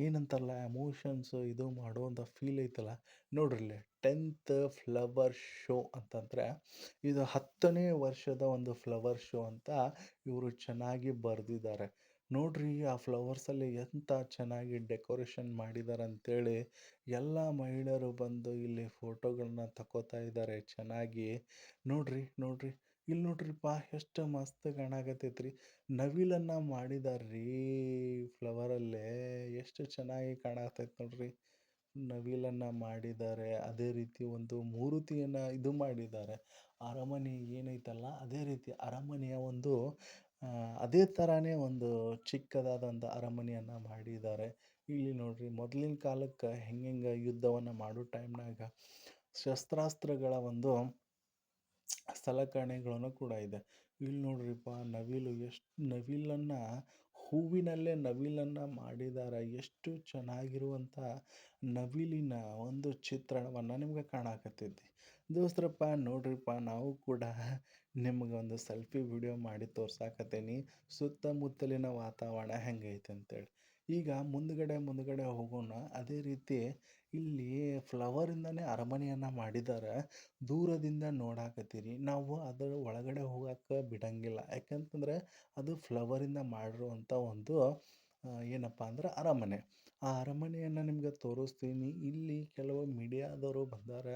ಏನಂತಾರಲ್ಲ ಎಮೋಷನ್ಸು ಇದು ಮಾಡುವಂಥ ಫೀಲ್ ಐತಲ್ಲ. ನೋಡ್ರಿ ಇಲ್ಲಿ ಟೆಂತ್ ಫ್ಲವರ್ ಶೋ ಅಂತಂದರೆ, ಇದು ಹತ್ತನೇ ವರ್ಷದ ಒಂದು ಫ್ಲವರ್ ಶೋ ಅಂತ ಇವರು ಚೆನ್ನಾಗಿ ಬರೆದಿದ್ದಾರೆ. ನೋಡ್ರಿ, ಆ ಫ್ಲವರ್ಸಲ್ಲಿ ಎಂಥ ಚೆನ್ನಾಗಿ ಡೆಕೋರೇಷನ್ ಮಾಡಿದ್ದಾರೆ ಅಂತೇಳಿ ಎಲ್ಲ ಮಹಿಳೆಯರು ಬಂದು ಇಲ್ಲಿ ಫೋಟೋಗಳನ್ನ ತಗೋತಾ ಇದ್ದಾರೆ ಚೆನ್ನಾಗಿ. ನೋಡ್ರಿ ನೋಡ್ರಿ, ಇಲ್ಲಿ ನೋಡ್ರಿಪ್ಪ, ಎಷ್ಟು ಮಸ್ತ್ ಕಾಣಕತ್ತೈತ್ರಿ. ನವಿಲನ್ನು ಮಾಡಿದ್ದಾರೆ ರೀ ಫ್ಲವರಲ್ಲೇ ಎಷ್ಟು ಚೆನ್ನಾಗಿ ಕಾಣಕತ್ತೈತೆ ನೋಡ್ರಿ. ನವಿಲನ್ನು ಮಾಡಿದ್ದಾರೆ, ಅದೇ ರೀತಿ ಒಂದು ಮೂರುತಿಯನ್ನು ಇದು ಮಾಡಿದ್ದಾರೆ. ಅರಮನೆ ಏನೈತಲ್ಲ, ಅದೇ ರೀತಿ ಅರಮನೆಯ ಒಂದು ಅದೇ ಥರನೇ ಒಂದು ಚಿಕ್ಕದಾದಂಥ ಅರಮನೆಯನ್ನು ಮಾಡಿದ್ದಾರೆ. ಇಲ್ಲಿ ನೋಡ್ರಿ, ಮೊದಲಿನ ಕಾಲಕ್ಕೆ ಹೆಂಗೆಂಗೆ ಯುದ್ಧವನ್ನು ಮಾಡೋ ಟೈಮ್ನಾಗ ಶಸ್ತ್ರಾಸ್ತ್ರಗಳ ಒಂದು ಸಲಕರಣೆಗಳನ್ನು ಕೂಡ ಇದೆ. ಇಲ್ಲಿ ನೋಡ್ರಿಪ್ಪ, ನವಿಲು ಎಷ್ಟು, ನವಿಲನ್ನು ಹೂವಿನಲ್ಲೇ ನವಿಲನ್ನು ಮಾಡಿದ್ದಾರೆ ಎಷ್ಟು ಚೆನ್ನಾಗಿರುವಂಥ ನವಿಲಿನ ಒಂದು ಚಿತ್ರಣವನ್ನು ನಿಮ್ಗೆ ಕಾಣಾಕತ್ತೈತಿ. ದೋಸ್ತರಪ್ಪ, ನೋಡ್ರಿಪ್ಪ, ನಾವು ಕೂಡ ನಿಮ್ಗೊಂದು ಸೆಲ್ಫಿ ವಿಡಿಯೋ ಮಾಡಿ ತೋರ್ಸಾಕತ್ತೀನಿ. ಸುತ್ತಮುತ್ತಲಿನ ವಾತಾವರಣ ಹೆಂಗೈತೆ ಅಂತೇಳಿ. ಈಗ ಮುಂದುಗಡೆ ಮುಂದುಗಡೆ ಹೋಗೋಣ. ಅದೇ ರೀತಿ ಇಲ್ಲಿ ಫ್ಲವರಿಂದನೇ ಅರಮನೆಯನ್ನು ಮಾಡಿದ್ದಾರೆ ದೂರದಿಂದ ನೋಡಾಕತ್ತೀರಿ. ನಾವು ಅದರ ಒಳಗಡೆ ಹೋಗಕ್ಕೆ ಬಿಡಂಗಿಲ್ಲ. ಯಾಕಂತಂದ್ರೆ ಅದು ಫ್ಲವರಿಂದ ಮಾಡಿರುವಂಥ ಒಂದು ಏನಪ್ಪ ಅಂದ್ರೆ ಅರಮನೆ. ಆ ಅರಮನೆಯನ್ನು ನಿಮ್ಗೆ ತೋರಿಸ್ತೀನಿ. ಇಲ್ಲಿ ಕೆಲವು ಮೀಡಿಯಾದವರು ಬಂದಾರ.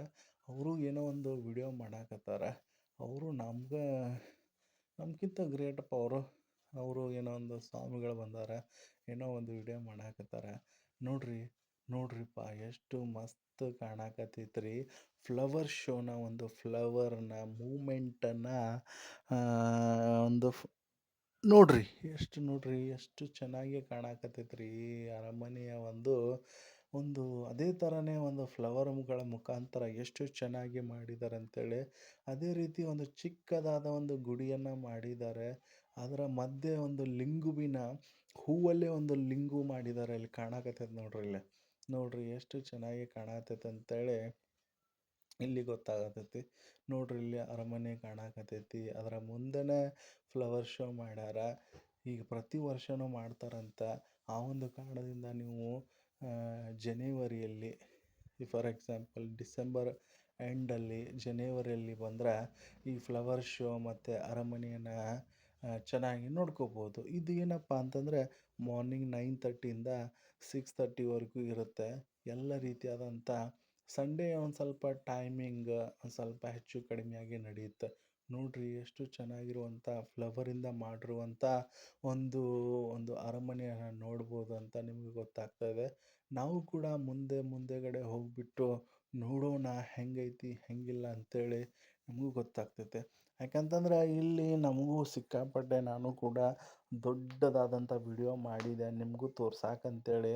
ಅವರು ಏನೋ ಒಂದು ವಿಡಿಯೋ ಮಾಡಾಕತ್ತಾರೆ. ಅವರು ನಮ್ಗೆ ನಮ್ಗಿಂತ ಗ್ರೇಟಪ್ಪ ಅವರು. ಅವರು ಏನೋ ಒಂದು ಸ್ವಾಮಿಗಳು ಬಂದಾರ, ಏನೋ ಒಂದು ವಿಡಿಯೋ ಮಾಡಾಕತ್ತಾರ ನೋಡ್ರಿ, ನೋಡ್ರಿಪ್ಪ ಎಷ್ಟು ಮಸ್ತ್ ಕಾಣಕತ್ತೈತ್ರಿ ಫ್ಲವರ್ ಶೋನ ಒಂದು ಫ್ಲವರ್ನ ಮೂಮೆಂಟನ್ನು ಒಂದು ನೋಡ್ರಿ, ಎಷ್ಟು ನೋಡ್ರಿ, ಎಷ್ಟು ಚೆನ್ನಾಗಿ ಕಾಣಕತ್ತೈತ್ರಿ ಅರಮನೆಯ ಒಂದು ಒಂದು ಅದೇ ಥರನೇ ಒಂದು ಫ್ಲವರ್‌ಗಳ ಮುಖಾಂತರ ಎಷ್ಟು ಚೆನ್ನಾಗಿ ಮಾಡಿದ್ದಾರೆ ಅಂತೇಳಿ. ಅದೇ ರೀತಿ ಒಂದು ಚಿಕ್ಕದಾದ ಒಂದು ಗುಡಿಯನ್ನು ಮಾಡಿದ್ದಾರೆ. ಅದರ ಮಧ್ಯೆ ಒಂದು ಲಿಂಗುವಿನ ಹೂವಲ್ಲೇ ಒಂದು ಲಿಂಗು ಮಾಡಿದ್ದಾರೆ ಇಲ್ಲಿ ಕಾಣಕತ್ತೈತೆ ನೋಡ್ರಿ ಇಲ್ಲಿ. ನೋಡ್ರಿ ಎಷ್ಟು ಚೆನ್ನಾಗಿ ಕಾಣತೈತೆ ಅಂತೇಳಿ ಇಲ್ಲಿ ಗೊತ್ತಾಗತೈತಿ. ನೋಡ್ರಿ ಇಲ್ಲಿ ಅರಮನೆ ಕಾಣಕತ್ತೈತಿ. ಅದರ ಮುಂದೆನೇ ಫ್ಲವರ್ ಶೋ ಮಾಡ್ಯಾರ. ಈಗ ಪ್ರತಿ ವರ್ಷನೂ ಮಾಡ್ತಾರಂತ. ಆ ಒಂದು ಕಾರಣದಿಂದ ನೀವು ಜನವರಿಯಲ್ಲಿ ಫಾರ್ ಎಕ್ಸಾಂಪಲ್ ಡಿಸೆಂಬರ್ ಎಂಡಲ್ಲಿ ಜನವರಿಯಲ್ಲಿ ಬಂದ್ರೆ ಈ ಫ್ಲವರ್ ಶೋ ಮತ್ತು ಅರಮನೆಯನ್ನ ಚೆನ್ನಾಗಿ ನೋಡ್ಕೋಬೋದು. ಇದು ಏನಪ್ಪ ಅಂತಂದರೆ ಮಾರ್ನಿಂಗ್ 9:30ಇಂದ 6:30ವರೆಗೂ ಇರುತ್ತೆ. ಎಲ್ಲ ರೀತಿಯಾದಂಥ ಸಂಡೇ ಒಂದು ಸ್ವಲ್ಪ ಟೈಮಿಂಗ್ ಒಂದು ಸ್ವಲ್ಪ ಹೆಚ್ಚು ಕಡಿಮೆಯಾಗಿ ನಡೆಯುತ್ತೆ. ನೋಡಿರಿ ಎಷ್ಟು ಚೆನ್ನಾಗಿರುವಂಥ ಫ್ಲವರಿಂದ ಮಾಡಿರುವಂಥ ಒಂದು ಒಂದು ಅರಮನೆಯನ್ನು ನೋಡ್ಬೋದು ಅಂತ ನಿಮಗೆ ಗೊತ್ತಾಗ್ತಾ ಇದೆ. ನಾವು ಕೂಡ ಮುಂದೆ, ಮುಂದೆಗಡೆ ಹೋಗಿಬಿಟ್ಟು ನೋಡೋಣ ಹೆಂಗೈತಿ, ಹೆಂಗಿಲ್ಲ ಅಂತೇಳಿ ನಮಗೂ ಗೊತ್ತಾಗ್ತೈತೆ. ಯಾಕಂತಂದ್ರೆ ಇಲ್ಲಿ ನಮಗೂ ಸಿಕ್ಕಾಪಟ್ಟೆ ನಾನು ಕೂಡ ದೊಡ್ಡದಾದಂಥ ವಿಡಿಯೋ ಮಾಡಿದೆ ನಿಮಗೂ ತೋರ್ಸಾಕಂತೇಳಿ.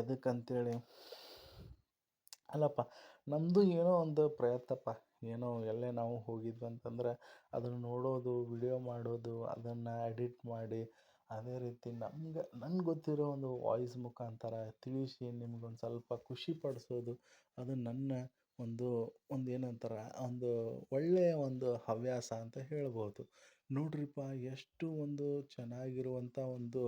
ಎದಕ್ಕಂತೇಳಿ ಅಲ್ಲಪ್ಪ ನಮ್ಮದು ಏನೋ ಒಂದು ಪ್ರಯತ್ನಪ್ಪ. ಏನೋ ಎಲ್ಲೇ ನಾವು ಹೋಗಿದ್ವಿ ಅಂತಂದ್ರೆ ಅದನ್ನು ನೋಡೋದು, ವಿಡಿಯೋ ಮಾಡೋದು, ಅದನ್ನು ಎಡಿಟ್ ಮಾಡಿ ಅದೇ ರೀತಿ ನಮ್ಗೆ ನನ್ಗೆ ಗೊತ್ತಿರೋ ಒಂದು ವಾಯ್ಸ್ ಮುಖಾಂತರ ತಿಳಿಸಿ ನಿಮ್ಗೊಂದು ಸ್ವಲ್ಪ ಖುಷಿ ಪಡಿಸೋದು ಅದು ನನ್ನ ಒಂದು ಒಂದು ಏನಂತಾರೆ ಒಂದು ಒಳ್ಳೆಯ ಒಂದು ಹವ್ಯಾಸ ಅಂತ ಹೇಳ್ಬೋದು. ನೋಡ್ರಿಪ್ಪ ಎಷ್ಟು ಒಂದು ಚೆನ್ನಾಗಿರುವಂಥ ಒಂದು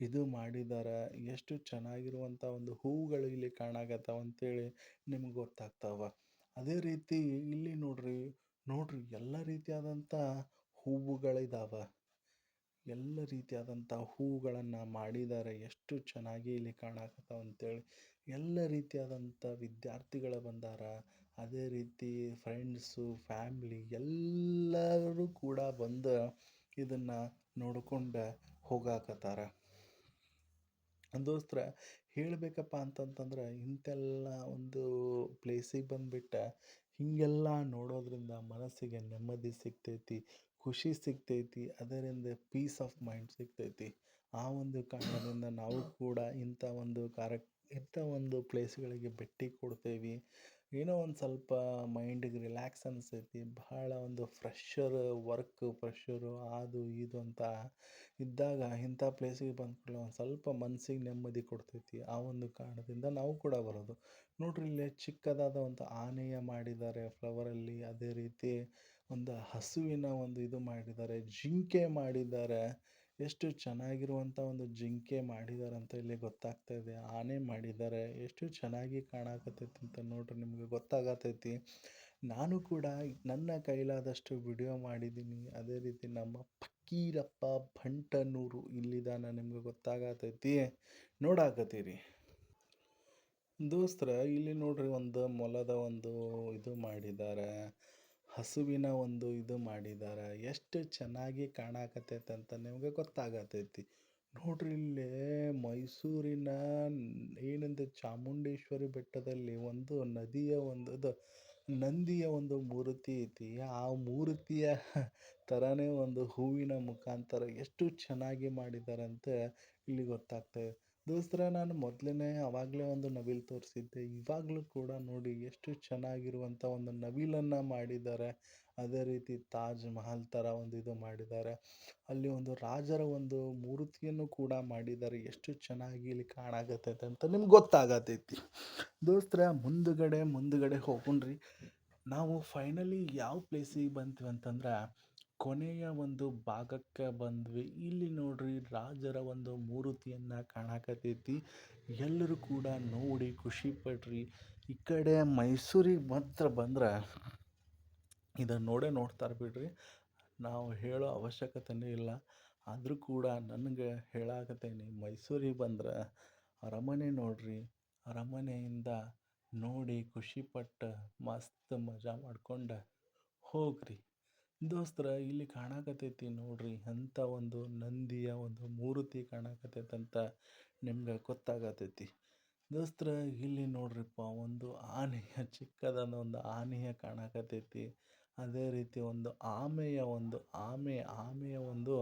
ಇದು ಮಾಡಿದ್ದಾರೆ. ಎಷ್ಟು ಚೆನ್ನಾಗಿರುವಂಥ ಒಂದು ಹೂವುಗಳು ಇಲ್ಲಿ ಕಾಣಕತ್ತಾವ ಅಂತೇಳಿ ನಿಮ್ಗೆ ಗೊತ್ತಾಗ್ತಾವ. ಅದೇ ರೀತಿ ಇಲ್ಲಿ ನೋಡ್ರಿ, ನೋಡ್ರಿ ಎಲ್ಲ ರೀತಿಯಾದಂಥ ಹೂವುಗಳಿದಾವ. ಎಲ್ಲ ರೀತಿಯಾದಂಥ ಹೂಗಳನ್ನು ಮಾಡಿದ್ದಾರೆ. ಎಷ್ಟು ಚೆನ್ನಾಗಿ ಇಲ್ಲಿ ಕಾಣಕತ್ತಾವ ಅಂತೇಳಿ. ಎಲ್ಲ ರೀತಿಯಾದಂಥ ವಿದ್ಯಾರ್ಥಿಗಳು ಬಂದಾರ. ಅದೇ ರೀತಿ ಫ್ರೆಂಡ್ಸು, ಫ್ಯಾಮ್ಲಿ ಎಲ್ಲರೂ ಕೂಡ ಬಂದು ಇದನ್ನ ನೋಡ್ಕೊಂಡು ಹೋಗಾಕತ್ತಾರ. ದೋಸ್ತ್ರ ಹೇಳಬೇಕಪ್ಪ ಅಂತಂತಂದ್ರೆ ಇಂಥೆಲ್ಲ ಒಂದು ಪ್ಲೇಸಿಗೆ ಬಂದ್ಬಿಟ್ಟು ಹೀಗೆಲ್ಲ ನೋಡೋದ್ರಿಂದ ಮನಸ್ಸಿಗೆ ನೆಮ್ಮದಿ ಸಿಗ್ತೈತಿ, ಖುಷಿ ಸಿಗ್ತೈತಿ. ಅದರಿಂದ ಪೀಸ್ ಆಫ್ ಮೈಂಡ್ ಸಿಗ್ತೈತಿ. ಆ ಒಂದು ಕಾರಣದಿಂದ ನಾವು ಕೂಡ ಇಂಥ ಒಂದು ಕಾರ್ಯ, ಇಂಥ ಒಂದು ಪ್ಲೇಸ್‌ಗಳಿಗೆ ಭೇಟಿ ಕೊಡ್ತೇವಿ. ಏನೋ ಒಂದು ಸ್ವಲ್ಪ ಮೈಂಡಿಗೆ ರಿಲ್ಯಾಕ್ಸ್ ಅನಿಸ್ತೈತಿ ಬಹಳ ಒಂದು ಫ್ರೆಶರ್ ವರ್ಕ್ ಪ್ರೆಷರು ಅದು, ಇದು ಅಂತ ಇದ್ದಾಗ ಇಂಥ ಪ್ಲೇಸಿಗೆ ಬಂದ ಒಂದು ಸ್ವಲ್ಪ ಮನ್ಸಿಗೆ ನೆಮ್ಮದಿ ಕೊಡ್ತೈತಿ. ಆ ಒಂದು ಕಾರಣದಿಂದ ನಾವು ಕೂಡ ಬರೋದು. ನೋಡ್ರಿ ಇಲ್ಲಿ ಚಿಕ್ಕದಾದ ಒಂದು ಆನೆಯ ಮಾಡಿದ್ದಾರೆ ಫ್ಲವರಲ್ಲಿ. ಅದೇ ರೀತಿ ಒಂದು ಹಸುವಿನ ಒಂದು ಇದು ಮಾಡಿದ್ದಾರೆ. ಜಿಂಕೆ ಮಾಡಿದ್ದಾರೆ. ಎಷ್ಟು ಚೆನ್ನಾಗಿರುವಂಥ ಒಂದು ಜಿಂಕೆ ಮಾಡಿದ್ದಾರೆ ಅಂತ ಇಲ್ಲಿ ಗೊತ್ತಾಗ್ತಾ ಇದೆ. ಆನೆ ಮಾಡಿದ್ದಾರೆ. ಎಷ್ಟು ಚೆನ್ನಾಗಿ ಕಾಣಕತ್ತೈತಿ ಅಂತ ನೋಡ್ರಿ ನಿಮಗೆ ಗೊತ್ತಾಗತೈತಿ. ನಾನು ಕೂಡ ನನ್ನ ಕೈಲಾದಷ್ಟು ವಿಡಿಯೋ ಮಾಡಿದ್ದೀನಿ. ಅದೇ ರೀತಿ ನಮ್ಮ ಪಕ್ಕೀರಪ್ಪ ಭಂಟನೂರು ಇಲ್ಲಿದಾನ ನಿಮಗೆ ಗೊತ್ತಾಗತೈತಿ. ನೋಡಾಕತ್ತೀರಿ. ದೋಸ್ತ್ರ, ಇಲ್ಲಿ ನೋಡ್ರಿ ಒಂದು ಮೊಲದ ಒಂದು ಇದು ಮಾಡಿದ್ದಾರೆ. ಹಸುವಿನ ಒಂದು ಇದು ಮಾಡಿದ್ದಾರೆ. ಎಷ್ಟು ಚೆನ್ನಾಗಿ ಕಾಣಕತ್ತೈತಿ ಅಂತ ನಿಮ್ಗೆ ಗೊತ್ತಾಗತೈತಿ. ನೋಡ್ರಿ ಇಲ್ಲಿ ಮೈಸೂರಿನ ಏನಂದ್ರೆ ಚಾಮುಂಡೇಶ್ವರಿ ಬೆಟ್ಟದಲ್ಲಿ ಒಂದು ನದಿಯ ಒಂದು ಇದು, ನಂದಿಯ ಒಂದು ಮೂರ್ತಿ ಐತಿ. ಆ ಮೂರ್ತಿಯ ಥರನೇ ಒಂದು ಹೂವಿನ ಮುಖಾಂತರ ಎಷ್ಟು ಚೆನ್ನಾಗಿ ಮಾಡಿದ್ದಾರಂತ ಇಲ್ಲಿ ಗೊತ್ತಾಗ್ತಾ ಇದೆ. ದೋಸ್ತ್ರ, ನಾನು ಮೊದಲನೇ ಆವಾಗಲೇ ಒಂದು ನವಿಲು ತೋರಿಸಿದ್ದೆ. ಇವಾಗಲೂ ಕೂಡ ನೋಡಿ ಎಷ್ಟು ಚೆನ್ನಾಗಿರುವಂಥ ಒಂದು ನವಿಲನ್ನ ಮಾಡಿದ್ದಾರೆ. ಅದೇ ರೀತಿ ತಾಜ್ ಮಹಲ್ ಥರ ಒಂದು ಇದು ಮಾಡಿದ್ದಾರೆ. ಅಲ್ಲಿ ಒಂದು ರಾಜರ ಒಂದು ಮೂರ್ತಿಯನ್ನು ಕೂಡ ಮಾಡಿದ್ದಾರೆ. ಎಷ್ಟು ಚೆನ್ನಾಗಿ ಇಲ್ಲಿ ಕಾಣಾಗತ್ತೈತೆ ಅಂತ ನಿಮ್ಗೆ ಗೊತ್ತಾಗತೈತಿ. ದೋಸ್ತ್ರ, ಮುಂದುಗಡೆ ಮುಂದುಗಡೆ ಹೋಗುಣ್ರಿ ನಾವು ಫೈನಲಿ ಯಾವ ಪ್ಲೇಸಿಗೆ ಬಂತು ಅಂತಂದ್ರೆ ಕೊನೆಯ ಒಂದು ಭಾಗಕ್ಕೆ ಬಂದ್ವಿ. ಇಲ್ಲಿ ನೋಡ್ರಿ ರಾಜರ ಒಂದು ಮೂರ್ತಿಯನ್ನ ಕಾಣಕತ್ತೈತಿ. ಎಲ್ಲರೂ ಕೂಡ ನೋಡಿ ಖುಷಿ ಪಡ್ರಿ. ಈ ಕಡೆ ಮೈಸೂರಿಗೆ ಮಾತ್ರ ಬಂದ್ರೆ ಇದನ್ನ ನೋಡೇ ನೋಡ್ತಾರೆ ಬಿಡ್ರಿ. ನಾವು ಹೇಳೋ ಅವಶ್ಯಕತೆನೇ ಇಲ್ಲ. ಆದ್ರೂ ಕೂಡ ನನಗೆ ಹೇಳಾಕತೇನಿ ಮೈಸೂರಿಗೆ ಬಂದ್ರೆ ಅರಮನೆ ನೋಡ್ರಿ. ಅರಮನೆಯಿಂದ ನೋಡಿ ಖುಷಿಪಟ್ಟು ಮಸ್ತ್ ಮಜಾ ಮಾಡ್ಕೊಂಡು ಹೋಗ್ರಿ. ದೋಸ್ತ್ರ ಇಲ್ಲಿ ಕಾಣಕತ್ತೈತಿ ನೋಡ್ರಿ ಅಂತ ಒಂದು ನಂದಿಯ ಒಂದು ಮೂರ್ತಿ ಕಾಣಕತ್ತೈತಂತ ನಿಮ್ಗೆ ಗೊತ್ತಾಗತೈತಿ. ದೋಸ್ತ್ರ, ಇಲ್ಲಿ ನೋಡ್ರಿಪ್ಪ, ಒಂದು ಆನೆಯ, ಚಿಕ್ಕದಾದ ಒಂದು ಆನೆಯ ಕಾಣಕತ್ತೈತಿ. ಅದೇ ರೀತಿ ಒಂದು ಆಮೆಯ ಒಂದು ಆಮೆ, ಆಮೆಯ ಒಂದು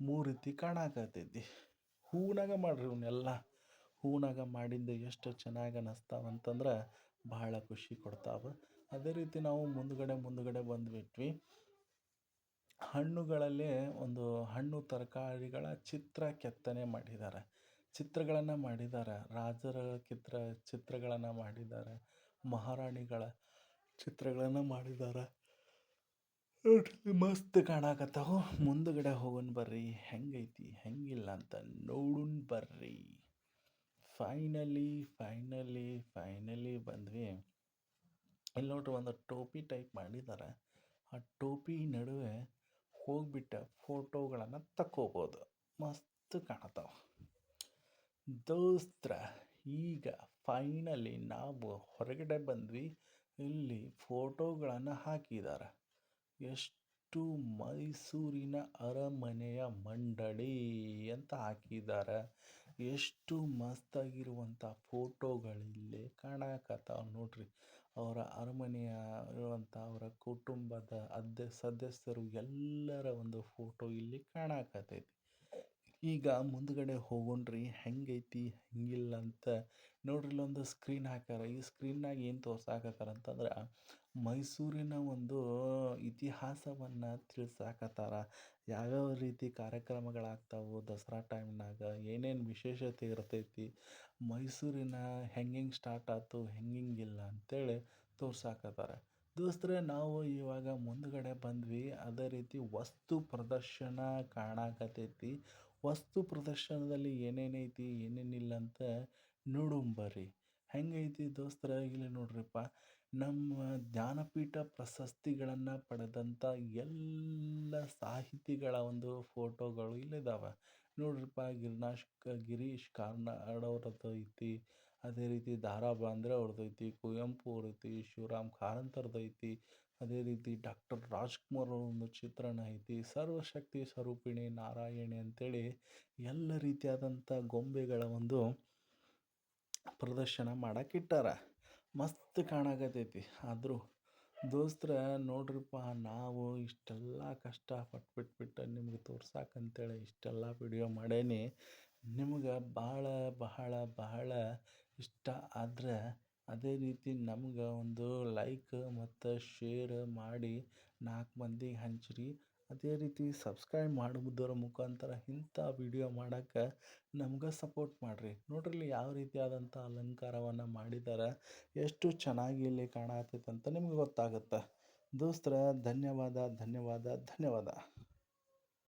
ಮೂರ್ತಿ ಕಾಣಕತ್ತೈತಿ. ಹೂನಾಗ ಮಾಡ್ರಿ ಇವನ್ನೆಲ್ಲ. ಹೂನಾಗ ಮಾಡಿದ್ದು ಎಷ್ಟು ಚೆನ್ನಾಗಿ ಅನ್ನಿಸ್ತಾವಂತಂದ್ರೆ ಬಹಳ ಖುಷಿ ಕೊಡ್ತಾವೆ ಅದೇ ರೀತಿ ನಾವು ಮುಂದುಗಡೆ ಮುಂದುಗಡೆ ಬಂದುಬಿಟ್ವಿ ಹಣ್ಣುಗಳಲ್ಲೇ ಒಂದು ಹಣ್ಣು ತರಕಾರಿಗಳ ಚಿತ್ರ ಕೆತ್ತನೆ ಮಾಡಿದ್ದಾರೆ. ಚಿತ್ರಗಳನ್ನು ಮಾಡಿದ್ದಾರೆ. ರಾಜರ ಚಿತ್ರ, ಚಿತ್ರಗಳನ್ನು ಮಾಡಿದ್ದಾರೆ. ಮಹಾರಾಣಿಗಳ ಚಿತ್ರಗಳನ್ನು ಮಾಡಿದ್ದಾರೆ. ಮಸ್ತ್ ಕಾಣಾಕತ್ತಾವು. ಮುಂದುಗಡೆ ಹೋಗೋಣ ಬರ್ರಿ. ಹೆಂಗೈತಿ, ಹೆಂಗಿಲ್ಲ ಅಂತ ನೋಡುನ್ ಬರ್ರಿ. ಫೈನಲಿ ಫೈನಲಿ ಫೈನಲಿ ಬಂದ್ವಿ. ಇಲ್ಲಿ ನೋಡ್ರಿ, ಒಂದು ಟೋಪಿ ಟೈಪ್ ಮಾಡಿದ್ದಾರೆ. ಆ ಟೋಪಿ ನಡುವೆ ಹೋಗ್ಬಿಟ್ಟು ಫೋಟೋಗಳನ್ನು ತಕ್ಕೋಬೋದು. ಮಸ್ತ್ ಕಾಣತ್ತಾವ. ದೋಸ್ತ್ರ, ಈಗ ಫೈನಲಿ ನಾವು ಹೊರಗಡೆ ಬಂದ್ವಿ, ಇಲ್ಲಿ ಫೋಟೋಗಳನ್ನು ಹಾಕಿದ್ದಾರೆ. ಎಷ್ಟು ಮೈಸೂರಿನ ಅರಮನೆಯ ಮಂಡಳಿ ಅಂತ ಹಾಕಿದ್ದಾರೆ. ಎಷ್ಟು ಮಸ್ತಾಗಿರುವಂಥ ಫೋಟೋಗಳಿಲ್ಲಿ ಕಾಣಕತ್ತಾವ ನೋಡ್ರಿ. ಅವರ ಅರಮನೆಯ ಇರುವಂಥ ಅವರ ಕುಟುಂಬದ ಅದ್ದ ಸದಸ್ಯರು ಎಲ್ಲರ ಒಂದು ಫೋಟೋ ಇಲ್ಲಿ ಕಾಣಕತ್ತೈತಿ. ಈಗ ಮುಂದುಗಡೆ ಹೋಗೋಣ್ರಿ ಹೆಂಗೈತಿ, ಹೆಂಗಿಲ್ಲ ಅಂತ ನೋಡ್ರಿ ಇಲ್ಲೊಂದು ಸ್ಕ್ರೀನ್ ಹಾಕ್ಯಾರ. ಈ ಸ್ಕ್ರೀನ್ನಾಗ ಏನು ತೋರ್ಸಾಕತ್ತಾರ ಅಂತಂದ್ರೆ ಮೈಸೂರಿನ ಒಂದು ಇತಿಹಾಸವನ್ನು ತಿಳಿಸಾಕತ್ತಾರ. ಯಾವ್ಯಾವ ರೀತಿ ಕಾರ್ಯಕ್ರಮಗಳಾಗ್ತಾವು ದಸರಾ ಟೈಮ್ನಾಗ ಏನೇನು ವಿಶೇಷತೆ ಇರ್ತೈತಿ, ಮೈಸೂರಿನ ಹೆಂಗೆಂಗೆ ಸ್ಟಾರ್ಟ್ ಆಯ್ತು ಹೆಂಗೆಂಗಿಲ್ಲ ಅಂತೇಳಿ ತೋರ್ಸಾಕತ್ತಾರ. ದೋಸ್ತರೆ, ನಾವು ಇವಾಗ ಮುಂದುಗಡೆ ಬಂದ್ವಿ, ಅದೇ ರೀತಿ ವಸ್ತು ಪ್ರದರ್ಶನ ಕಾಣಕತ್ತೈತಿ. ವಸ್ತು ಪ್ರದರ್ಶನದಲ್ಲಿ ಏನೇನೈತಿ, ಏನೇನಿಲ್ಲ ಅಂತ ನೋಡುಂಬರ್ರಿ ಹೆಂಗೈತಿ ದೋಸ್ತರ, ಇಲ್ಲಿ ನೋಡ್ರಿಪ್ಪ. ನಮ್ಮ ಜ್ಞಾನಪೀಠ ಪ್ರಶಸ್ತಿಗಳನ್ನು ಪಡೆದಂಥ ಎಲ್ಲ ಸಾಹಿತಿಗಳ ಒಂದು ಫೋಟೋಗಳು ಇಲ್ಲಿದ್ದಾವೆ ನೋಡ್ರಿಪ್ಪ, ಗಿರ್ನಾಶ್, ಗಿರೀಶ್ ಕಾರ್ನಾಡ್ ಐತಿ, ಅದೇ ರೀತಿ ದಾರಾ ಬಾಂದ್ರೆ ಅವ್ರದ್ದು ಐತಿ, ಕುವೆಂಪು ಅವ್ರದ್ದು ಐತಿ, ಶಿವರಾಮ್ ಕಾರಂತರದ್ದು ಐತಿ, ಅದೇ ರೀತಿ ಡಾಕ್ಟರ್ ರಾಜ್ಕುಮಾರ್ ಅವ್ರ ಒಂದು ಚಿತ್ರಣ ಐತಿ, ಸರ್ವಶಕ್ತಿ ಸ್ವರೂಪಿಣಿ ನಾರಾಯಣಿ ಅಂತೇಳಿ ಎಲ್ಲ ರೀತಿಯಾದಂಥ ಗೊಂಬೆಗಳ ಒಂದು ಪ್ರದರ್ಶನ ಮಾಡೋಕ್ಕಿಟ್ಟಾರ ಮಸ್ತ್ ಕಾಣಕತ್ತೈತಿ. ಆದರೂ ದೋಸ್ತ್ರ ನೋಡ್ರಿಪ್ಪ, ನಾವು ಇಷ್ಟೆಲ್ಲ ಕಷ್ಟ ಪಟ್ಬಿಟ್ಬಿಟ್ಟು ನಿಮ್ಗೆ ತೋರ್ಸಕ್ಕಂತೇಳಿ ಇಷ್ಟೆಲ್ಲ ವಿಡಿಯೋ ಮಾಡೇನಿ. ನಿಮ್ಗೆ ಭಾಳ ಬಹಳ ಬಹಳ ಇಷ್ಟ ಆದ್ರೆ ಅದೇ ರೀತಿ ನಮ್ಗೆ ಒಂದು ಲೈಕ್ ಮತ್ತು ಶೇರ್ ಮಾಡಿ ನಾಲ್ಕು ಮಂದಿಗೆ ಹಂಚ್ರಿ. ಅದೇ ರೀತಿ ಸಬ್ಸ್ಕ್ರೈಬ್ ಮಾಡುವುದರ ಮುಖಾಂತರ ಇಂಥ ವಿಡಿಯೋ ಮಾಡೋಕ್ಕೆ ನಮ್ಗೆ ಸಪೋರ್ಟ್ ಮಾಡಿರಿ. ನೋಡ್ರಿ ಇಲ್ಲಿ ಯಾವ ರೀತಿಯಾದಂಥ ಅಲಂಕಾರವನ್ನು ಮಾಡಿದ್ದಾರೆ ಎಷ್ಟು ಚೆನ್ನಾಗಿ ಇಲ್ಲಿ ಕಾಣಕತ್ತೈತೆ ಅಂತ ನಿಮ್ಗೆ ಗೊತ್ತಾಗುತ್ತೆ. ದೋಸ್ತರ, ಧನ್ಯವಾದ ಧನ್ಯವಾದ ಧನ್ಯವಾದ.